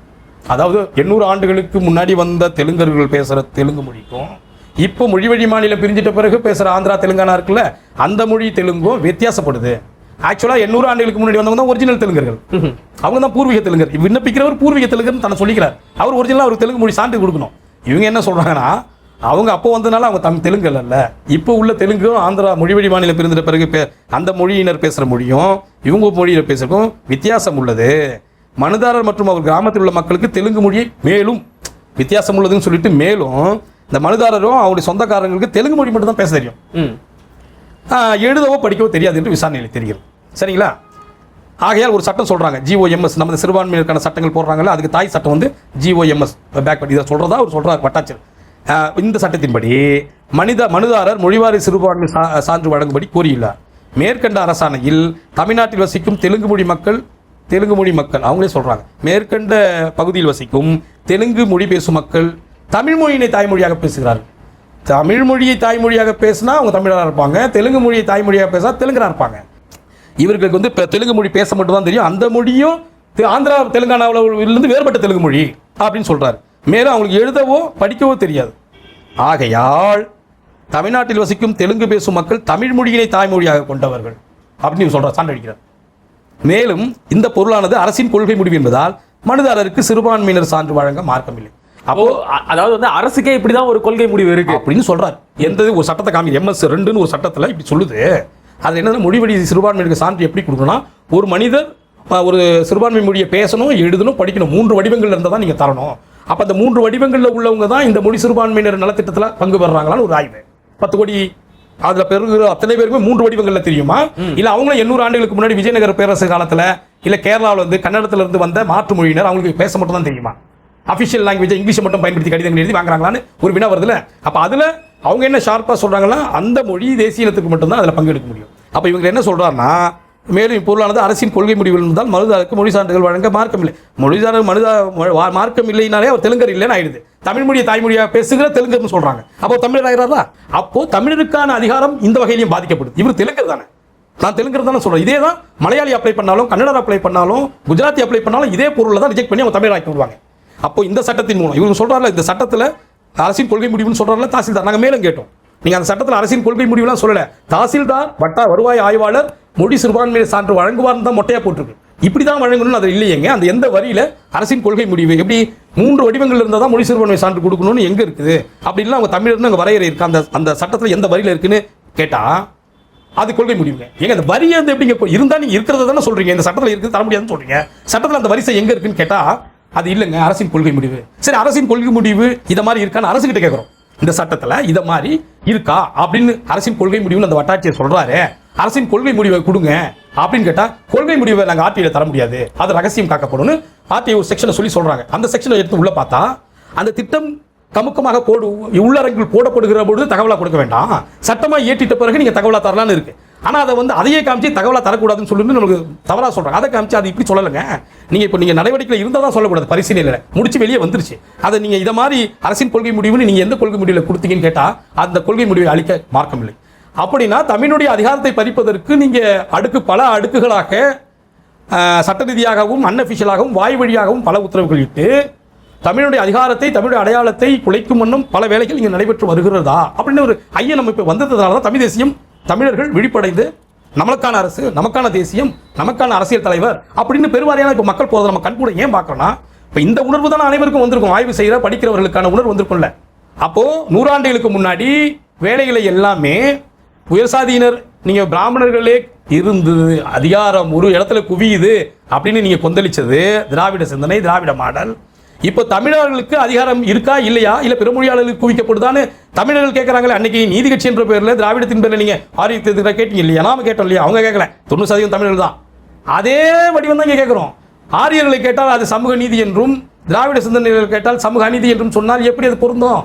அதாவது எண்ணூறு ஆண்டுகளுக்கு முன்னாடி வந்த தெலுங்கர்கள் பேசுகிற தெலுங்கு மொழிக்கும் இப்போ மொழி வழி மாநிலம் பிரிஞ்சிட்ட பிறகு பேசுகிற ஆந்திரா தெலுங்கானா இருக்குல்ல அந்த மொழி தெலுங்கும் வித்தியாசப்படுது. ஆக்சுவலாக எண்ணூறு ஆண்டுகளுக்கு முன்னாடி வந்தவங்க தான் ஒரிஜினல் தெலுங்கர்கள். அவங்க தான் பூர்வீக தெலுங்கர். விண்ணப்பிக்கிறவர் பூர்வீக தெலுங்கர்னு தன்னை சொல்லிக்கிறார் அவர் ஒரிஜினலாக அவர் தெலுங்கு மொழி சான்று கொடுக்கணும். இவங்க என்ன சொல்கிறாங்கன்னா அவங்க அப்போ வந்ததுனால அவங்க தமிழ் தெலுங்கு அல்ல. இப்போ உள்ள தெலுங்கும் ஆந்திரா மொழி வழி மாநிலம் பிரிந்த பிறகு பே- அந்த மொழியினர் பேசுகிற மொழியும் இவங்க மொழியில் பேசுறதுக்கும் வித்தியாசம் உள்ளது. மனுதாரர் மற்றும் அவர் கிராமத்தில் உள்ள மக்களுக்கு தெலுங்கு மொழியை மேலும் வித்தியாசம் உள்ளதுன்னு சொல்லிட்டு மேலும் இந்த மனுதாரரும் அவருடைய சொந்தக்காரங்களுக்கு தெலுங்கு மொழி மட்டும் தான் பேச தெரியும். எழுதவோ படிக்கவோ தெரியாது என்று விசாரணையில் தெரிகிறது. சரிங்களா? ஆகையால் ஒரு சட்டம் சொல்கிறாங்க ஜிஓஎம்எஸ் நம்ம சிறுபான்மையினருக்கான சட்டங்கள் போடுறாங்கல்ல அதுக்கு தாய் சட்டம் வந்து ஜிஓஎம்எஸ் பேக்வர்ட் இதை சொல்கிறதா அவர் சொல்கிறார் வட்டாட்சியர். இந்த சட்டத்தின்படி மனித மனுதாரர் மொழிவாரி சிறுபான்மை சா- சான்று வழங்கும்படி கூறியுள்ளார் மேற்கண்ட அரசாணையில் தமிழ்நாட்டில் வசிக்கும் தெலுங்கு மொழி மக்கள் தெலுங்கு மொழி மக்கள் அவங்களே சொல்கிறாங்க மேற்கண்ட பகுதியில் வசிக்கும் தெலுங்கு மொழி பேசும் மக்கள் தமிழ் மொழியினை தாய்மொழியாக பேசுகிறார்கள். தமிழ் மொழியை தாய்மொழியாக பேசினா அவங்க தமிழராக இருப்பாங்க. தெலுங்கு மொழியை தாய்மொழியாக பேசினா தெலுங்கராக இருப்பாங்க. இவர்களுக்கு வந்து இப்போ தெலுங்கு மொழி பேச மட்டும்தான் தெரியும். அந்த மொழியும் ஆந்திரா தெலுங்கானாவிலிருந்து வேறுபட்ட தெலுங்கு மொழி அப்படின்னு சொல்கிறார் மேலும் அவங்களுக்கு எழுதவோ படிக்கவோ தெரியாது. ஆகையால் தமிழ்நாட்டில் வசிக்கும் தெலுங்கு பேசும் மக்கள் தமிழ் மொழியினை தாய்மொழியாக கொண்டவர்கள் அப்படின்னு சொல்கிறார் சான்றடிக்கிறார். மேலும் இந்த பொருளானது அரசின் கொள்கை முடிவு என்பதால் மனுதாரருக்கு சிறுபான்மையினர் சான்று வழங்க மார்க்கமில்லை. அப்போ அதாவது வந்து அரசுக்கே இப்படிதான் ஒரு கொள்கை முடிவு இருக்கு. அப்படின்னு சொல்றாரு. எந்த ஒரு சட்டத்தை காமி எம்எஸ் ரெண்டுன்னு ஒரு சட்டத்தில் இப்படி சொல்லுது. அது என்னது? மொழிவழி சிறுபான்மையினருக்கு சான்று எப்படி கொடுக்கணும்னா ஒரு மனிதர் ஒரு சிறுபான்மை மொழியை பேசணும் எழுதணும் படிக்கணும். மூன்று வடிவங்கள்ல இருந்தால் தான் நீங்கள் தரணும். அப்போ அந்த மூன்று வடிவங்களில் உள்ளவங்க தான் இந்த மொழி சிறுபான்மையினர் நலத்திட்டத்தில் பங்கு பெறாங்களான்னு ஒரு ஆய்வு. பத்து கோடி அதுல பெருகிற அத்தனை பேருக்குமே மூன்று வடிவங்கள்ல தெரியுமா? இல்ல அவங்களும் எண்ணூறு ஆண்டுகளுக்கு முன்னாடி விஜயநகர பேரரசு காலத்துல இல்ல கேரளாவில் வந்து கன்னடத்துல இருந்து வந்த மாற்று மொழியினர் அவங்களுக்கு பேச மட்டும் தான் தெரியுமா? அஃபிஷியல் லாங்குவேஜ் இங்கிலீஷ் மட்டும் பயன்படுத்தி கடிதங்கள் எழுதி வாங்குறாங்களான்னு ஒரு வினா வருதுல. அப்போ அதில் அவங்க என்ன ஷார்ப்பாக சொல்கிறாங்கன்னா அந்த மொழி தேசிய இனத்துக்கு மட்டும்தான் அதில் பங்கெடுக்க முடியும். அப்போ இவங்க என்ன சொல்கிறாருன்னா மேலும் இப்பொருளானது அரசின் கொள்கை முடிவு இருந்தால் மனுதாருக்கு மொழி சான்றுகள் வழங்க மார்க்கம் இல்லை மொழிசார் மனுதா வா- மார்க்கம் இல்லைனாலே அவர் தெலுங்கர் இல்லைன்னு ஆயிடுது தமிழ் மொழியை தாய்மொழியாக பேசுகிற தெலுங்கர்னு சொல்கிறாங்க அப்போ தமிழர் ஆகிறாரா? அப்போ தமிழருக்கான அதிகாரம் இந்த வகையிலையும் பாதிக்கப்படுது. இவர் தெலுங்கர் தானே. நான் தெலுங்கு தானே சொல்கிறேன் இதே தான் மலையாளி அப்ளை பண்ணாலும் கன்னடர் அப்ளை பண்ணாலும் குஜராத்தி அப்ளை பண்ணாலும் இதே பொருளை தான் ரிஜெக்ட் பண்ணி அவங்க தமிழ் ஆக்கி விடுவாங்க. அப்போ இந்த சட்டத்தின் மூலம் இவங்க சொல்றாருல இந்த சட்டத்தில் அரசின் கொள்கை முடிவுன்னு சொல்றாருல தாசில்தார். நாங்கள் மேலும் கேட்டோம். நீங்க அந்த சட்டத்தில் அரசின் கொள்கை முடிவுலாம் சொல்லல. தாசில்தார் வட்டா வருவாய் ஆய்வாளர் மொழி சிறுபான்மை சான்று வழங்குவார்னு தான் மொட்டையா போட்டிருக்கு. இப்படி தான் வழங்கணும்னு அது இல்லையேங்க. அந்த எந்த வரியில அரசின் கொள்கை முடிவு எப்படி மூன்று வடிவங்கள் இருந்தால் தான் மொழி சிறுபான்மை சான்று கொடுக்கணும்னு எங்க இருக்குது? அப்படின்லாம் அவங்க தமிழர்னு அங்கே வரையறை இருக்கு. அந்த அந்த சட்டத்தில் எந்த வரியில இருக்குன்னு கேட்டா அது கொள்கை முடிவுங்க. ஏங்க அந்த வரி வந்து எப்படிங்க இப்போ இருந்தா நீங்க இருக்கிறத தானே சொல்றீங்க. இந்த சட்டத்தில் இருக்குது தர முடியாதுன்னு சொல்றீங்க. சட்டத்தில் அந்த வரிசை எங்க இருக்குன்னு கேட்டா அது இல்லைங்க அரசின் கொள்கை முடிவு. சரி அரசின் கொள்கை முடிவு இத மாதிரி இருக்கான்னு அரசு கிட்ட கேட்குறோம் இந்த சட்டத்துல இத மாதிரி இருக்கா அப்படின்னு அரசின் கொள்கை முடிவுன்னு அந்த வட்டாட்சியர் சொல்றாரு அரசின் கொள்கை முடிவை கொடுங்க அப்படின்னு கேட்டா கொள்கை முடிவை நாங்க ஆர்டிஐல தர முடியாது. அது ரகசியம் காக்கப்படும். ஆர்டிஐ ஒரு செக்ஷனை சொல்லி சொல்றாங்க. அந்த செக்ஷனை எடுத்து உள்ள பார்த்தா அந்த திட்டம் கமுக்கமாக போடு உள்ளரங்கில் போடப்படுகிற பொழுது தகவலா கொடுக்க வேண்டாம். சட்டமா ஏற்றிட்ட பிறகு நீங்க தகவலா தரலாம்னு இருக்கு. ஆனால் அதை வந்து அதையே காமிச்சு தகவலாக தரக்கூடாதுன்னு சொல்லிட்டு நமக்கு தவறாக சொல்கிறாங்க அதை காமிச்சு அது இப்படி சொல்லலைங்க. நீங்கள் இப்போ நீங்கள் நடவடிக்கையில் இருந்தால் தான் சொல்லக்கூடாது பரிசீலனையில். முடிச்சு வெளியே வந்துருச்சு. அதை நீங்கள் இதை மாதிரி அரசின் கொள்கை முடிவுன்னு நீங்கள் எந்த கொள்கை முடிவில் கொடுத்தீங்கன்னு கேட்டால் அந்த கொள்கை முடிவை அளிக்க மார்க்கமில்லை. அப்படின்னா தமிழுடைய அதிகாரத்தை பறிப்பதற்கு நீங்கள் அடுக்கு பல அடுக்குகளாக சட்ட ரீதியாகவும் அன்அஃபிஷியலாகவும் வாய் வழியாகவும் பல உத்தரவுகள் இட்டு தமிழுடைய அதிகாரத்தை தமிழுடைய அடையாளத்தை குலைக்கும் வண்ணம் பல வேலைகள் இங்கே நடைபெற்று வருகிறதா? அப்படின்னு ஒரு ஐயன் நம்ம இப்போ வந்ததுனால தான் தமிழ் தேசியம் தமிழர்கள் விழிப்படைந்து நமக்கான அரசு நமக்கான தேசியம் நமக்கான அரசியல் தலைவர் அப்படின்னு பெருவாரியான இப்போ மக்கள் போதை நம்ம கண்கூட ஏன் பார்க்கறோம்னா இப்போ இந்த உணர்வு தான் அனைவருக்கும் வந்திருக்கும். ஆய்வு செய்கிற படிக்கிறவர்களுக்கான உணர்வு வந்திருக்கும்ல. அப்போது நூறாண்டுகளுக்கு முன்னாடி வேலைகளை எல்லாமே உயர்சாதியினர் நீங்கள் பிராமணர்களே இருந்து அதிகாரம் ஒரு இடத்துல குவியுது அப்படின்னு நீங்கள் கொந்தளிச்சது திராவிட சிந்தனை திராவிட மாடல். இப்போ தமிழர்களுக்கு அதிகாரம் இருக்கா இல்லையா? இல்லை பெருமொழியாளர்களுக்கு குவிக்கப்படுதான்னு தமிழர்கள் கேட்குறாங்களே அன்னைக்கு நீதி கட்சி என்ற பேரில் திராவிடத்தின் பேரில் நீங்கள் ஆரியத்தை கேட்டீங்க இல்லையா? நாம கேட்டோம் இல்லையா? அவங்க கேட்கல தொண்ணூறு சதவீதம் தமிழர்கள் தான். அதே வடிவம் தான் இங்கே கேட்குறோம் ஆரியர்களை கேட்டால் அது சமூக நீதி என்றும் திராவிட சிந்தனைகள் கேட்டால் சமூக அநீதி என்றும் சொன்னால் எப்படி அது பொருந்தும்?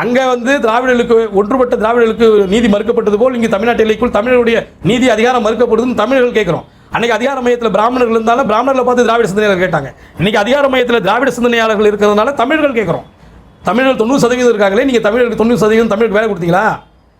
அங்கே வந்து திராவிடர்களுக்கு ஒன்றுபட்ட திராவிடர்களுக்கு நீதி மறுக்கப்பட்டது போல் இங்கே தமிழ்நாட்டு எல்லைக்குள் தமிழருடைய நீதி அதிகாரம் மறுக்கப்படுதுன்னு தமிழர்கள் கேட்குறோம் அன்னைக்கு அதிகார மையத்தில் பிராமணர்கள் இருந்தாலும் பிராமணர்களை பார்த்து திராவிட சிந்தனையாளர் கேட்டாங்க. இன்னைக்கு அதிகார மையத்தில் திராவிட சிந்தனையாளர்கள் இருக்கிறதுனால தமிழர்கள் கேட்குறோம். தமிழர்கள் தொண்ணூறு சதவீதம் இருக்காங்களே நீங்கள் தமிழர்களுக்கு தொண்ணூறு சதவீதம் தமிழுக்கு வேலை கொடுத்தீங்களா?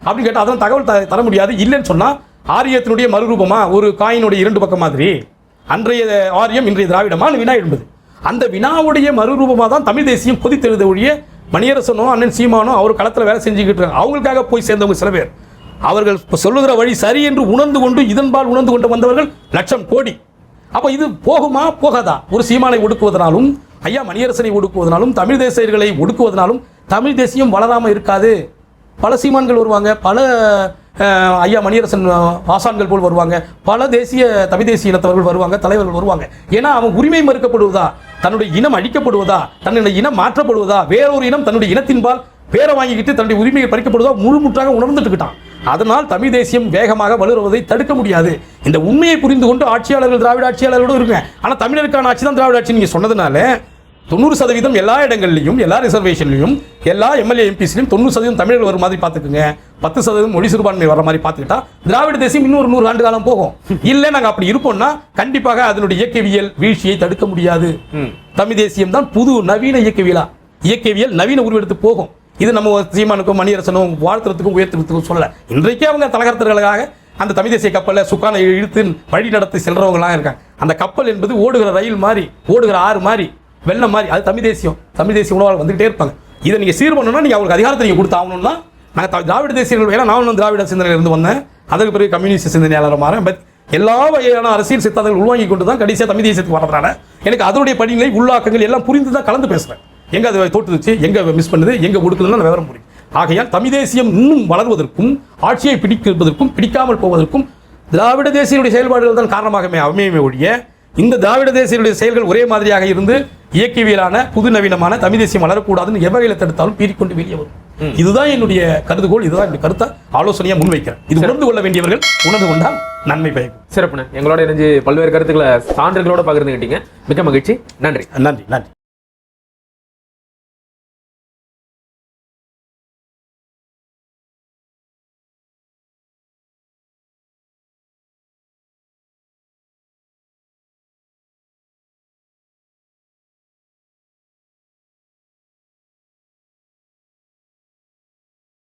அப்படின்னு கேட்டால் அதெல்லாம் தகவல் த- தர முடியாது. இல்லைன்னு சொன்னால் ஆரியத்தினுடைய மறுரூபமாக ஒரு காயினுடைய இரண்டு பக்கம் மாதிரி அன்றைய ஆரியம் இன்றைய திராவிடமான வினா என்பது. அந்த வினாவுடைய மறுரூபமாக தான் தமிழ் தேசியம் கொதித்தெழுத ஒழிய மணியரசனோ அண்ணன் சீமானோ அவர் களத்தில் வேலை செஞ்சுக்கிட்டு இருக்காங்க. அவங்களுக்காக போய் சேர்ந்தவங்க சில பேர். அவர்கள் சொல்லுகிற வழி சரி என்று உணர்ந்து கொண்டு இதன்பால் உணர்ந்து கொண்டு வந்தவர்கள் லட்சம் கோடி. அப்போ இது போகுமா? போகாதா? ஒரு சீமானை ஒடுக்குவதனாலும் ஐயா மணியரசனை ஒடுக்குவதனாலும் தமிழ் தேசியர்களை ஒடுக்குவதனாலும் தமிழ் தேசியம் வளராமல் இருக்காது. பல சீமான்கள் வருவாங்க பல ஐயா மணியரசன் ஆசான்கள் போல் வருவாங்க பல தேசிய தமிழ் தேசிய இனத்தவர்கள் வருவாங்க தலைவர்கள் வருவாங்க. ஏன்னா அவன் உரிமை மறுக்கப்படுவதா? தன்னுடைய இனம் அழிக்கப்படுவதா? தன்னுடைய இனம் மாற்றப்படுவதா? வேறொரு இனம் தன்னுடைய இனத்தின்பால் பேரை வாங்கிக்கிட்டு தன்னுடைய உரிமையை பறிக்கப்படுவதா? முழுமுற்றாக உணர்ந்துட்டுக்கிட்டான். அதனால் தமிழ் தேசியம் வேகமாக வலுறுவதை தடுக்க முடியாது. இந்த உண்மையை புரிந்து கொண்டு ஆட்சியாளர்கள் திராவிட ஆட்சியாளர்களோடு இருங்க. ஆனால் தமிழருக்கான ஆட்சி தான் திராவிட ஆட்சி நீங்கள் சொன்னதுனால தொண்ணூறு சதவீதம் எல்லா இடங்கள்லையும் எல்லா ரிசர்வேஷன்லையும் எல்லா எம்எல்ஏ எம்பிஸ்லையும் தொண்ணூறு சதவீதம் தமிழர்கள் வர மாதிரி பார்த்துக்குங்க. பத்து சதவீதம் மொழி சிறுபான்மை வர மாதிரி பார்த்துக்கிட்டா திராவிட தேசியம் இன்னொரு நூறு ஆண்டு காலம் போகும். இல்லை நாங்கள் அப்படி இருப்போம்னா கண்டிப்பாக அதனுடைய இயக்கவியல் வீழ்ச்சியை தடுக்க முடியாது. தமிழ் தேசியம் தான் புது நவீன இயக்கவியலா. இயக்கவியல் நவீன உருவெடுத்து போகும். இது நம்ம சீமானுக்கும் மணியரசனும் வாழ்த்துறதுக்கும் உயர்த்துறதுக்கும் சொல்ல இன்றைக்கே அவங்க தலகர்த்தர்களுக்காக அந்த தமிழ் தேசிய கப்பலை சுக்கானை இழுத்து வழி நடத்தி செல்றவங்களாம் இருக்காங்க. அந்த கப்பல் என்பது ஓடுகிற ரயில் மாதிரி ஓடுகிற ஆறு மாதிரி வெள்ளம் மாதிரி அது தமிழ் தேசியம். தமிழ் தேசிய உணவாளர் வந்துகிட்டே இருப்பாங்க. இதை நீங்கள் சீர் பண்ணணும்னா நீங்கள் அவங்களுக்கு அதிகாரத்தை நீங்கள் கொடுத்தாகணும்னா நாங்கள் திராவிட தேசியர்கள் ஏன்னா நானும் திராவிட சிந்தனையில இருந்து வந்தேன். அதற்கு பிறகு கம்யூனிஸ்ட் சிந்தனையாளர் மாறேன். பட் எல்லா வகையான அரசியல் சித்தாந்தங்கள் உள்வாங்கி கொண்டு தான் கடைசியாக தமிழ் தேசியத்துக்கு வரதுனால எனக்கு அதனுடைய படிநிலை உள்ளாக்கங்கள் எல்லாம் புரிந்து தான் கலந்து பேசுகிறேன் எங்க அது தோற்றுச்சு எங்க மிஸ் பண்ணுது? எங்க ஒடுக்குதுன்னு விவரம் புரியும். ஆகையால் தமிழ் தேசியம் இன்னும் வளர்வதற்கும் ஆட்சியை பிடிப்பதற்கும் பிடிக்காமல் போவதற்கும் திராவிட தேசியனுடைய செயல்பாடுகள் தான் காரணமாகவே அமையுமே ஒழிய இந்த திராவிட தேசியனுடைய செயல்கள் ஒரே மாதிரியாக இருந்து இயக்கவியலான புது நவீனமான தமிழ் தேசியம் வளரக்கூடாதுன்னு எவ்வகையில் தடுத்தாலும் பீறிக்கொண்டு வெளியே வரும். இதுதான் என்னுடைய கருதுகோள் இதுதான் என்னுடைய கருத்தை ஆலோசனையா முன்வைக்கிறேன். இது உணர்ந்து கொள்ள வேண்டியவர்கள் உணர்ந்து கொண்டால் நன்மை பயக்கும். சிறப்புண்ணே. எங்களோட இணைஞ்சு பல்வேறு கருத்துக்களை சான்றுகளோட பகிர்ந்துக்கிட்டீங்க மிக்க மகிழ்ச்சி. நன்றி. நன்றி நன்றி.